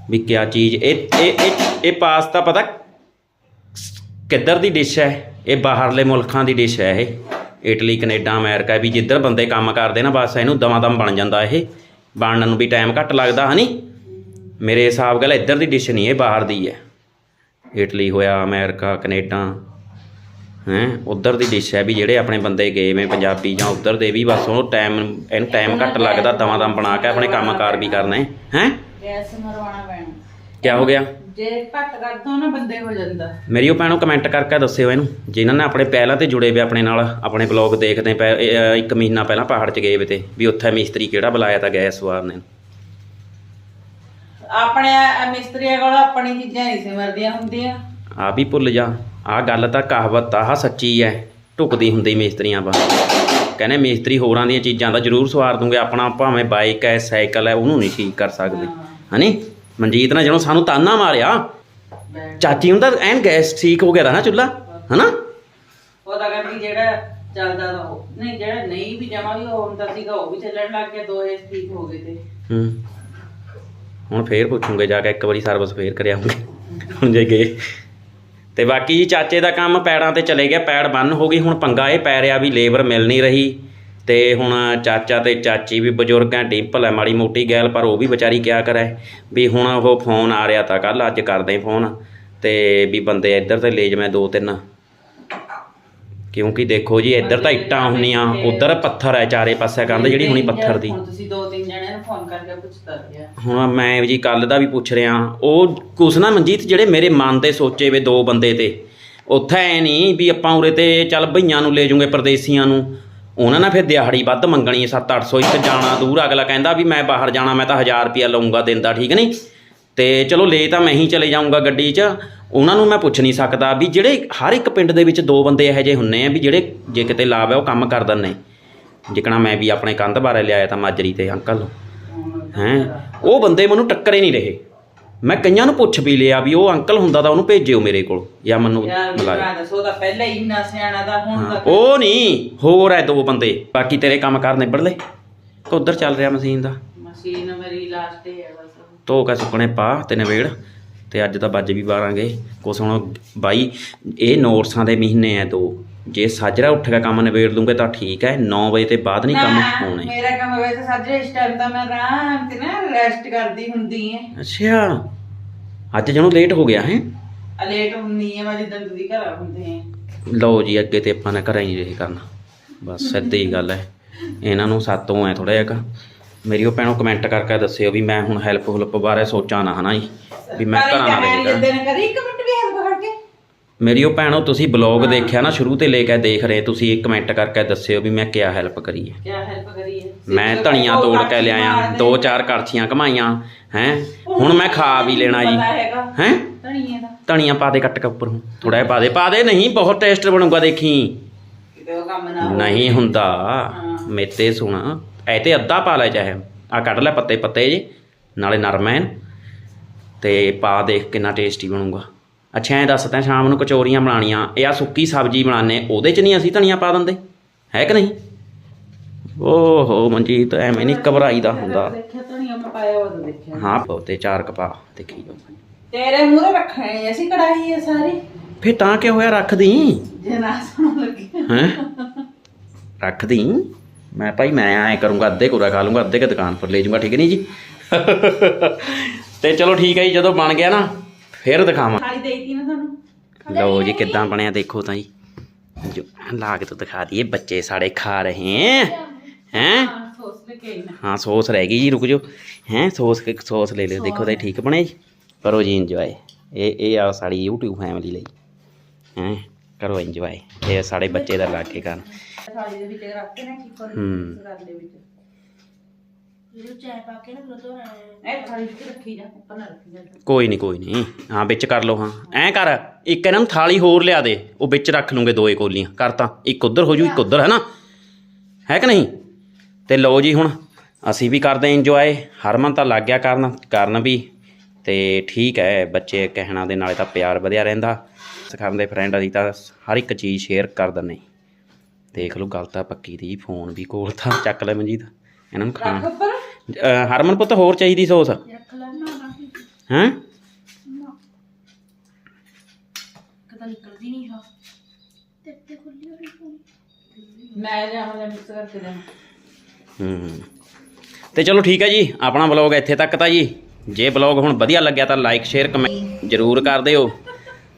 ਵੀ ਕਿਆ ਚੀਜ਼, ਇਹ ਇਹ ਇਹ ਪਾਸਤਾ ਪਤਾ ਕਿੱਧਰ ਦੀ ਡਿਸ਼ ਹੈ? ਇਹ ਬਾਹਰਲੇ ਮੁਲਕਾਂ ਦੀ ਡਿਸ਼ ਹੈ ਇਹ। ਇਟਲੀ, ਕੈਨੇਡਾ, ਅਮਰੀਕਾ, ਵੀ ਜਿੱਧਰ ਬੰਦੇ ਕੰਮ ਕਰਦੇ ਨਾ, ਬਸ ਇਹਨੂੰ ਦਵਾਂ ਦਮ ਬਣ ਜਾਂਦਾ ਇਹ। ਬਣਨ ਨੂੰ ਵੀ ਟਾਈਮ ਘੱਟ ਲੱਗਦਾ, ਹਨੀ? ਮੇਰੇ ਹਿਸਾਬ ਗੱਲ ਇੱਧਰ ਦੀ ਡਿਸ਼ ਨਹੀਂ ਇਹ ਬਾਹਰ ਦੀ ਹੈ। ਇਟਲੀ ਹੋਇਆ ਅਮਰੀਕਾ ਕੈਨੇਡਾ ਹੈਂ ਉਧਰ ਦੀ ਡਿਸ਼ ਹੈ ਵੀ ਜਿਹੜੇ ਆਪਣੇ ਬੰਦੇ ਗਏ ਵੇ ਪੰਜਾਬੀ ਜਾਂ ਉਧਰ ਦੇ ਵੀ ਬਸ ਉਹ ਟਾਈਮ ਇਹਨੂੰ ਟਾਈਮ ਘੱਟ ਲੱਗਦਾ ਦਵਾਂ ਦਮ ਬਣਾ ਕੇ ਆਪਣੇ ਕੰਮਕਾਰ ਵੀ ਕਰਨੇ ਹੈ? ਗੈਸ ਮਰਵਾਉਣਾ ਪੈਣਾ। ਕਿਆ ਹੋ ਗਿਆ? ਜੇ ਘੱਟ ਕਰ ਦੋ ਨਾ ਬੰਦੇ ਹੋ ਜਾਂਦਾ। ਮੇਰੀ ਉਹ ਭੈਣੋ ਕਮੈਂਟ ਕਰਕੇ ਦੱਸਿਓ ਇਹਨੂੰ ਜਿਨ੍ਹਾਂ ਨੇ ਆਪਣੇ ਪਹਿਲਾਂ ਤੇ ਜੁੜੇ ਵੇ ਆਪਣੇ ਨਾਲ ਆਪਣੇ ਬਲੌਗ ਦੇਖਦੇ ਪਏ ਇੱਕ ਮਹੀਨਾ ਪਹਿਲਾਂ ਪਹਾੜ 'ਚ ਗਏ ਵੇ ਤੇ ਵੀ ਉੱਥੇ ਮਿਸਤਰੀ ਕਿਹੜਾ ਬੁਲਾਇਆ ਤਾਂ ਗੈਸ ਵਾਰਨੇ ਆਪਣੇ ਆਹ ਮਿਸਤਰੀਆਂ ਕੋਲ ਆਪਣੀ ਚੀਜ਼ਾਂ ਨਹੀਂ ਸਿਮਰਦੀਆਂ ਹੁੰਦੀਆਂ। ਆ ਵੀ ਭੁੱਲ ਜਾ। ਆ ਗੱਲ ਤਾਂ ਕਹਾਵਤ ਆ ਸੱਚੀ ਐ। ਢੁਕਦੀ ਹੁੰਦੀ ਮਿਸਤਰੀਆਂ ਬਾ ਕਹਿੰਦੇ ਮਿਸਤਰੀ ਹੋਰਾਂ ਦੀਆਂ ਚੀਜ਼ਾਂ ਦਾ ਜ਼ਰੂਰ ਸਵਾਰ ਦੂੰਗੇ। ਆਪਣਾ ਭਾਵੇਂ ਬਾਈਕ ਐ ਸਾਈਕਲ ਐ ਉਹਨੂੰ ਨਹੀਂ ਠੀਕ ਕਰ ਸਕਦੇ। ਹਨੀ? ਮਨਜੀਤ ਨੇ ਜਦੋਂ ਸਾਨੂੰ ਤਾਨਾ ਮਾਰਿਆ ਬੈਠ। ਚਾਚੀ ਹੁੰਦਾ ਐਨ ਗੈਸ ਠੀਕ ਹੋ ਗਿਆ ਤਾਂ ਨਾ ਚੁੱਲਾ ਹਨਾ? ਉਹ ਤਾਂ ਕਹਿੰਦੀ ਜਿਹੜਾ ਚੱਲਦਾ ਤਾਂ ਉਹ। ਨਹੀਂ ਜਿਹੜਾ ਨਹੀਂ ਵੀ ਜਮਾ ਵੀ ਉਹ ਹੁੰਦਾ ਸੀਗਾ ਉਹ ਵੀ ਚੱਲਣ ਲੱਗ ਗਿਆ। ਦੋਏ ਠੀਕ ਹੋ ਗਏ ਤੇ। ਹੂੰ। ਹੁਣ ਫੇਰ ਪੁੱਛੂਗੇ ਜਾ ਕੇ ਇੱਕ ਵਾਰੀ ਸਰਵਿਸ ਫੇਰ ਕਰਿਆਉਂਗੇ ਹੁਣ ਜੇ ਗਏ। ਤੇ ਬਾਕੀ ਜੀ ਚਾਚੇ ਦਾ ਕੰਮ ਪੈੜਾਂ ਤੇ ਚਲੇ ਗਿਆ, ਪੈੜ ਬੰਨ ਹੋ ਗਈ, ਹੁਣ ਪੰਗਾ ਇਹ ਪੈ ਰਿਹਾ ਵੀ ਲੇਬਰ ਮਿਲ ਨਹੀਂ ਰਹੀ। ਤੇ ਹੁਣ ਚਾਚਾ ਤੇ ਚਾਚੀ ਵੀ ਬਜ਼ੁਰਗ ਹੈ ਡਿੰਪਲ ਹੈ ਮਾੜੀ ਮੋਟੀ ਗੈਲ, ਪਰ ਉਹ ਵੀ ਵਿਚਾਰੀ ਕਿਆ ਕਰੇ? ਵੀ ਹੁਣ ਉਹ ਫੋਨ ਆ ਰਿਹਾ ਤਾਂ ਕੱਲ ਅੱਜ ਕਰਦੇ ਫੋਨ। ਤੇ ਵੀ ਬੰਦੇ ਇੱਧਰ ਤੇ ਲੈ ਜਵੇਂ ਦੋ ਤਿੰਨ। ਕਿਉਂਕਿ ਦੇਖੋ ਜੀ ਇੱਧਰ ਤਾਂ ਇੱਟਾਂ ਹੁੰਦੀਆਂ ਉਧਰ ਪੱਥਰ ਹੈ ਚਾਰੇ ਪਾਸੇ ਕੰਧ ਜਿਹੜੀ ਹੁਣੀ ਪੱਥਰ ਦੀ। ਹੁਣ ਤੁਸੀਂ ਦੋ ਤਿੰਨ ਜਣਿਆਂ ਨੂੰ ਫੋਨ ਕਰਕੇ ਪੁੱਛਦਾ ਰਿਹਾ ਹੁਣ ਮੈਂ ਜੀ ਕੱਲ ਦਾ ਵੀ ਪੁੱਛ ਰਿਹਾ ਉਹ ਕੁਛ ਨਾ ਮਨਜੀਤ ਜਿਹੜੇ ਮੇਰੇ ਮਨ ਦੇ ਸੋਚੇ ਵੇ ਦੋ ਬੰਦੇ ਤੇ ਉੱਥੇ ਐ ਨਹੀਂ ਵੀ ਆਪਾਂ ਉਰੇ ਤੇ ਚੱਲ ਭਈਆਂ ਨੂੰ ਲੈ ਜੂਗੇ ਪਰਦੇਸੀਆਂ ਨੂੰ। ਉਹਨਾਂ ਨੇ ਫਿਰ ਦਿਹਾੜੀ ਵੱਧ ਮੰਗਣੀ 7-800 ਇੱਕ ਜਾਣਾ ਦੂਰ ਅਗਲਾ ਕਹਿੰਦਾ ਵੀ ਮੈਂ ਬਾਹਰ ਜਾਣਾ ਮੈਂ ਤਾਂ 1000 ਰੁਪਿਆ ਲਊਂਗਾ ਦਿਨ ਦਾ ਠੀਕ ਨਹੀਂ? ਤੇ ਚਲੋ ਲੈ ਤਾਂ ਮੈਂ ਹੀ ਚਲੇ ਜਾਊਂਗਾ ਗੱਡੀ 'ਚ। ਉਹਨਾਂ ਨੂੰ ਮੈਂ ਪੁੱਛ ਨਹੀਂ ਸਕਦਾ ਵੀ ਜਿਹੜੇ ਹਰ ਇੱਕ ਪਿੰਡ ਦੇ ਵਿੱਚ ਦੋ ਬੰਦੇ ਇਹੋ ਜਿਹੇ ਹੁੰਨੇ ਆ ਵੀ ਜਿਹੜੇ ਜੇ ਕਿਤੇ ਲਾਭ ਹੈ ਉਹ ਕੰਮ ਕਰ ਦਿੰਨੇ ਜਿਕਣਾ ਮੈਂ ਵੀ ਆਪਣੇ ਕੰਧ ਬਾਰੇ ਲਿਆਇਆ ਤਾਂ ਮਾਜਰੀ ਤੇ ਅੰਕਲ ਹੈਂ? ਉਹ ਬੰਦੇ ਮੈਨੂੰ ਟੱਕਰੇ ਨਹੀਂ ਰਹੇ। ਮੈਂ ਕਈਆਂ ਨੂੰ ਪੁੱਛ ਵੀ ਲਿਆ ਵੀ ਉਹ ਅੰਕਲ ਹੁੰਦਾ ਤਾਂ ਉਹਨੂੰ ਭੇਜਿਓ ਮੇਰੇ ਕੋਲ ਜਾਂ ਮੈਨੂੰ ਯਾਰ ਬੁਲਾਇਓ। ਮੈਂ ਦੱਸੋ ਤਾਂ ਪਹਿਲਾਂ ਹੀ ਇੰਨਾ ਸਿਆਣਾ ਦਾ ਹੁਣ ਹਾਂ, ਦਾ ਉਹ ਨਹੀਂ ਹੋਰ ਐ ਦੋ ਬੰਦੇ। ਬਾਕੀ ਤੇਰੇ ਕੰਮ ਕਰ ਨਿਬੜ ਲੈ ਉਧਰ ਚੱਲ ਰਿਹਾ ਮਸ਼ੀਨ ਦਾ? ਮਸ਼ੀਨ ਮੇਰੀ ਲਾਸਟ ਹੈ ਬਸ। ਧੋ ਕੇ ਸੁੱਕਣੇ ਪਾ ਤੇ ਨਵੇੜ ਤੇ ਅੱਜ ਤਾਂ ਵੱਜ ਵੀ 12 ਗਏ ਕੁਛ ਹੁਣ ਬਾਈ ਇਹ ਨੋਟਸਾਂ ਦੇ ਮਹੀਨੇ ਐ ਦੋ। ਜੇ ਸਾਜਰਾ ਉੱਠ ਕੇ ਕੰਮ ਨਵੇੜ ਲੂੰਗੇ ਤਾਂ ਠੀਕ ਹੈ 9 ਵਜੇ ਤੇ ਬਾਅਦ ਨਹੀਂ ਕੰਮ ਹੋਣੇ। ਮੇਰਾ ਕੰਮ ਵੈਸੇ ਸਾਜਰੇ ਇਸ ਟਾਈਮ ਤਾਂ ਮੈਂ ਆਰਾਮ ਤੇ ਨਾ ਰੈਸਟ ਕਰਦੀ ਹੁੰਦੀ ਐ। ਅੱਛਾ ਅੱਜ ਜਣੋ ਲੇਟ ਹੋ ਗਿਆ ਹੈ? ਅਲੇਟ ਹੁੰਦੀ ਐ ਮੈਂ ਜਿੱਦਾਂ ਤੁਸੀਂ ਘਰ ਹੁੰਦੇ ਐ। ਲਓ ਜੀ ਅੱਗੇ ਤੇ ਆਪਾਂ ਨੇ ਘਰਾਂ ਹੀ ਰਹੇ ਕਰਨਾ। ਬਸ ਸਿੱਧੀ ਗੱਲ ਹੈ ਇਹਨਾਂ ਨੂੰ ਸਾਤੋਂ ਐ ਥੋੜਾ ਜਿਹਾ ਮੇਰੀ ਉਹ ਭੈਣੋ ਕਮੈਂਟ ਕਰਕੇ ਦੱਸਿਓ ਵੀ ਮੈਂ ਹੁਣ ਹੈਲਪ ਹੁਲਪ ਬਾਰੇ ਸੋਚਾਂ ਨਾ ਹਨਾ ਜੀ? ਵੀ ਮੈਂ ਘਰਾਂ ਨਾਲ ਰਹੀ ਨੀ ਕਰਾਂ ਜਿੱਦਾਂ ਨੇ ਕਰੀ ਇੱਕ ਮਿੰਟ ਵੀ ਹੈਲਪ ਕਰਕੇ। ਮੇਰੀ ਉਹ ਭੈਣੋ ਤੁਸੀਂ ਬਲੌਗ ਦੇਖਿਆ ਨਾ ਸ਼ੁਰੂ ਤੇ ਲੈ ਕੇ ਦੇਖ ਰਹੇ ਤੁਸੀਂ ਇੱਕ ਕਮੈਂਟ ਕਰਕੇ ਦੱਸਿਓ ਵੀ ਮੈਂ ਕਿਆ ਹੈਲਪ ਕਰੀ ਹੈ ਕਿਆ ਹੈਲਪ ਕਰੀ ਮੈਂ ਧਣੀਆਂ ਤੋੜ ਕੇ ਲਿਆਇਆ ਦੋ। ਚਾਰ ਕੜਛੀਆਂ ਘਮਾਈਆਂ ਹੈ? ਹੁਣ ਮੈਂ ਖਾ ਵੀ ਲੈਣਾ ਜੀ। ਹੈ? ਧਣੀਏ ਦਾ। ਧਣੀਆਂ ਪਾ ਦੇ ਕੱਟ ਕੇ ਉੱਪਰ ਥੋੜਾ ਜਿਹਾ ਪਾ ਦੇ। ਪਾ ਦੇ ਨਹੀਂ ਬਹੁਤ ਟੇਸਟ ਬਣੂਗਾ ਦੇਖੀ। ਕਿਤੇ ਉਹ ਕੰਮ ਨਾ ਹੋਵੇ। ਨਹੀਂ ਹੁੰਦਾ। ਮੇਤੇ ਸੁਣਾ ਐ ਤੇ ਅੱਧਾ ਪਾ ਲੈ ਚਾਹੇ। ਆ ਕੱਢ ਲੈ ਪੱਤੇ ਪੱਤੇ ਜੇ ਨਾਲੇ ਨਰਮ ਐਨ। ਤੇ ਪਾ ਦੇਖ ਕਿੰਨਾ ਟੇਸਟੀ ਬਣੂਗਾ। ਅੱਛਾ ਐ ਦੱਸ ਤੈਂ ਸ਼ਾਮ ਨੂੰ ਕਚੋਰੀਆਂ ਬਣਾਉਣੀਆਂ। ਇਹ ਆ ਸੁੱਕੀ ਸਬਜ਼ੀ ਬਣਾਣੇ ਉਹਦੇ ਚ ਨਹੀਂ ਅਸੀਂ ਧਨੀਆ ਪਾ ਦਿੰਦੇ? ਹੈ ਕਿ ਨਹੀਂ? ਓਹੋ ਮਨਜੀਤ ਐਵੇਂ ਨਹੀਂ ਘਬਰਾਈਦਾ ਹੁੰਦਾ। ਦੇਖਿਆ ਧਣੀਆ ਮੈਂ ਪਾਇਆ ਉਹ ਦੇਖਿਆ। ਹਾਂ ਬਹੁਤੇ ਚਾਰ ਕਪਾ ਦੇਖੀ ਜਾਓ। ਤੇਰੇ ਮੂਹਰੇ ਰੱਖਣੀ ਅਸੀਂ ਕੜਾਈ ਐ ਸਾਰੀ। ਫੇ ਤਾਂ ਕੀ ਹੋਇਆ ਰੱਖ ਦੀ ਜੇ ਨਾ ਸੁਣ ਲੱਗੇ। ਹੈਂ? ਰੱਖ ਮੈਂ ਭਾਈ ਮੈਂ ਐ ਕਰੂੰਗਾ ਅੱਧੇ ਕੋਰਾ ਖਾ ਲੂੰਗਾ ਅੱਧੇ ਕੇ ਦੁਕਾਨ ਪਰ ਲੈ ਜਾਊਂਗਾ ਠੀਕ ਨਹੀਂ ਜੀ? ਤੇ ਚਲੋ ਠੀਕ ਹੈ ਜੀ ਜਦੋਂ ਬਣ ਗਿਆ ਨਾ ਫਿਰ ਦਿਖਾਵਾਂ। ਨਾ ਤੁਹਾਨੂੰ। ਲਓ ਜੀ ਕਿੱਦਾਂ ਬਣਿਆ ਦੇਖੋ ਤਾਂ ਜੀ। ਜੋ ਲਾ ਕੇ ਤਾਂ ਦਿਖਾ ਦਈਏ ਬੱਚੇ ਸਾਡੇ ਖਾ ਰਹੇ ਹੈ। ਹੈਂ? ਹਾਂ ਸੋਸ ਰਹਿ ਗਈ ਜੀ ਰੁਕ ਜਾਓ। ਹੈਂ ਸੌਸ ਸੌਸ ਲੈ ਲਿਓ ਦੇਖੋ ਤਾਂ ਠੀਕ ਬਣਿਆ ਜੀ। ਕਰੋ ਜੀ ਇੰਜੋਏ ਇਹ ਇਹ ਆ ਸਾਡੀ YouTube ਫੈਮਿਲੀ ਲਈ। ਹੈਂ ਕਰੋ ਇੰਜੋਏ ਇਹ ਸਾਡੇ ਬੱਚੇ ਦਾ ਲਾ ਕੇ ਕਰਨ। ਥਾਲੀ ਦੇ ਵਿੱਚ ਰੱਖ ਕੇ ਨਾ ਕੀ ਕਰ ਹੂੰ। ਕਰ ਦੇ ਵਿੱਚ। ਇਹਨੂੰ ਚਾਹ ਪਾ ਕੇ ਨਾ ਫਿਰ ਤੋਂ ਇਹ ਥਾਲੀ ਵਿੱਚ ਰੱਖੀ ਜਾ ਉੱਪਰ ਨਾ ਰੱਖੀ ਜਾ। ਕੋਈ ਨਹੀਂ ਕੋਈ ਨਹੀਂ ਹਾਂ ਵਿੱਚ ਕਰ ਲਓ ਹਾਂ। ਐਂ ਕਰ ਇੱਕ ਇਹਨਾਂ ਨੂੰ ਥਾਲੀ ਹੋਰ ਲਿਆ ਦੇ। ਉਹ ਵਿੱਚ ਰੱਖ ਲੂੰਗੇ ਦੋਏ ਕੋਲੀਆਂ। ਕਰ ਤਾਂ ਇੱਕ ਉਧਰ ਹੋ ਜੂ ਇੱਕ ਉਧਰ ਹੈ ਨਾ ਹੈ ਕਿ ਨਹੀਂ? ਤੇ ਲਓ ਜੀ ਹੁਣ ਅਸੀਂ ਵੀ ਕਰਦੇ ਇੰਜੋਏ ਹਰਮਨ ਤਾਂ ਲੱਗ ਗਿਆ ਕਰਨ ਕਰਨ ਵੀ। ਤੇ ਠੀਕ ਹੈ ਬੱਚੇ ਕਹਿਣਾ ਦੇ ਨਾਲੇ ਤਾਂ ਪਿਆਰ ਵਧਿਆ ਰਹਿੰਦਾ। ਸਿਖਾਉਂਦੇ ਫਰੈਂਡ ਅਸੀਂ ਤਾਂ ਹਰ ਇੱਕ ਚੀਜ਼ ਸ਼ੇਅਰ ਕਰ ਦਿੰਦੇ ਦੇਖ ਲਓ ਗੱਲ ਤਾਂ ਪੱਕੀ ਦੀ ਫੋਨ ਵੀ ਕੋਲ ਤਾਂ ਚੱਕ ਲੈ ਮਨਜੀਤ ਇਹਨਾਂ ਨੂੰ ਖਾਣਾ। ਅਹ ਹਰਮਨ ਪੁੱਤ ਹੋਰ ਚਾਹੀਦੀ ਸੌਸ? ਰੱਖ ਲੈਣਾ ਹੈਂ? ਨਾ। ਕਦਾ ਨਿਕਲਦੀ ਨਹੀਂ ਹਾਂ ਤੇ ਤੇ ਖੁੱਲੀ ਹੋਈ ਫੋਨ ਮੈਂ ਲਿਆਵਾਂ ਜਾਂ ਮਿਕਸ ਕਰਕੇ ਦੇਵਾਂ। ਹੂੰ ਤੇ ਚਲੋ ਠੀਕ ਹੈ ਜੀ ਆਪਣਾ ਬਲੌਗ ਇੱਥੇ ਤੱਕ ਤਾਂ ਜੀ। ਜੇ ਬਲੌਗ ਹੁਣ ਵਧੀਆ ਲੱਗਿਆ ਤਾਂ ਲਾਈਕ ਸ਼ੇਅਰ ਕਮੈਂਟ ਜ਼ਰੂਰ ਕਰ ਦਿਓ।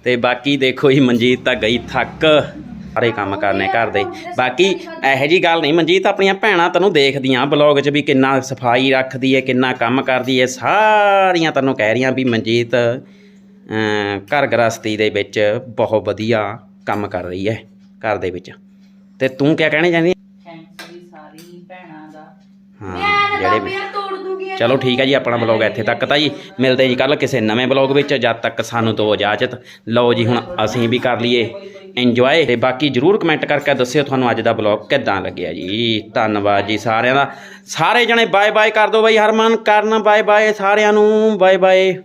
ਤੇ ਬਾਕੀ ਦੇਖੋ ਜੀ ਮਨਜੀਤ ਤਾਂ ਗਈ ਥੱਕ। ਸਾਰੇ ਕੰਮ ਕਰਨੇ ਘਰ ਦੇ। ਬਾਕੀ ਇਹੋ ਜੀ ਗੱਲ ਨਹੀਂ ਮਨਜੀਤ ਆਪਣੀਆਂ ਭੈਣਾਂ ਤੈਨੂੰ ਦੇਖਦੀਆਂ ਬਲੌਗ 'ਚ ਵੀ ਕਿੰਨਾ ਸਫ਼ਾਈ ਰੱਖਦੀ ਹੈ ਕਿੰਨਾ ਕੰਮ ਕਰਦੀ ਹੈ ਸਾਰੀਆਂ ਤੈਨੂੰ ਕਹਿ ਰਹੀਆਂ ਵੀ ਮਨਜੀਤ ਘਰ ਗ੍ਰਸਤੀ ਦੇ ਵਿੱਚ ਬਹੁਤ ਵਧੀਆ ਕੰਮ ਕਰ ਰਹੀ ਹੈ ਘਰ ਦੇ ਵਿੱਚ। ਤੇ ਤੂੰ ਕੀ ਕਹਿਣੇ ਚਾਹੁੰਦੀ ਸਾਰੀ ਭੈਣਾਂ ਦਾ। ਹਾਂ ਜਿਹੜੇ ਇਹ। ਚਲੋ ਠੀਕ ਹੈ ਜੀ ਆਪਣਾ ਬਲੌਗ ਇੱਥੇ ਤੱਕ ਤਾਂ ਜੀ। ਮਿਲਦੇ ਜੀ ਕੱਲ ਕਿਸੇ ਨਵੇਂ ਬਲੌਗ ਵਿੱਚ ਜਦ ਤੱਕ ਸਾਨੂੰ ਦਿਓ ਇਜਾਜ਼ਤ। ਲਓ ਜੀ ਹੁਣ ਅਸੀਂ ਵੀ ਕਰ ਲਈਏ ਇੰਜੋਏ ਤੇ ਬਾਕੀ ਜਰੂਰ ਕਮੈਂਟ ਕਰਕੇ ਦੱਸਿਓ ਤੁਹਾਨੂੰ ਅੱਜ ਦਾ ਬਲੌਗ ਕਿੱਦਾਂ ਲੱਗਿਆ ਜੀ। ਧੰਨਵਾਦ ਜੀ ਸਾਰਿਆਂ ਦਾ। ਸਾਰੇ ਜਣੇ ਬਾਏ ਬਾਏ ਕਰ ਦਿਓ ਬਈ ਹਰਮਨ। ਕਰਨ ਬਾਏ ਬਾਏ ਸਾਰਿਆਂ ਨੂੰ। Bye bye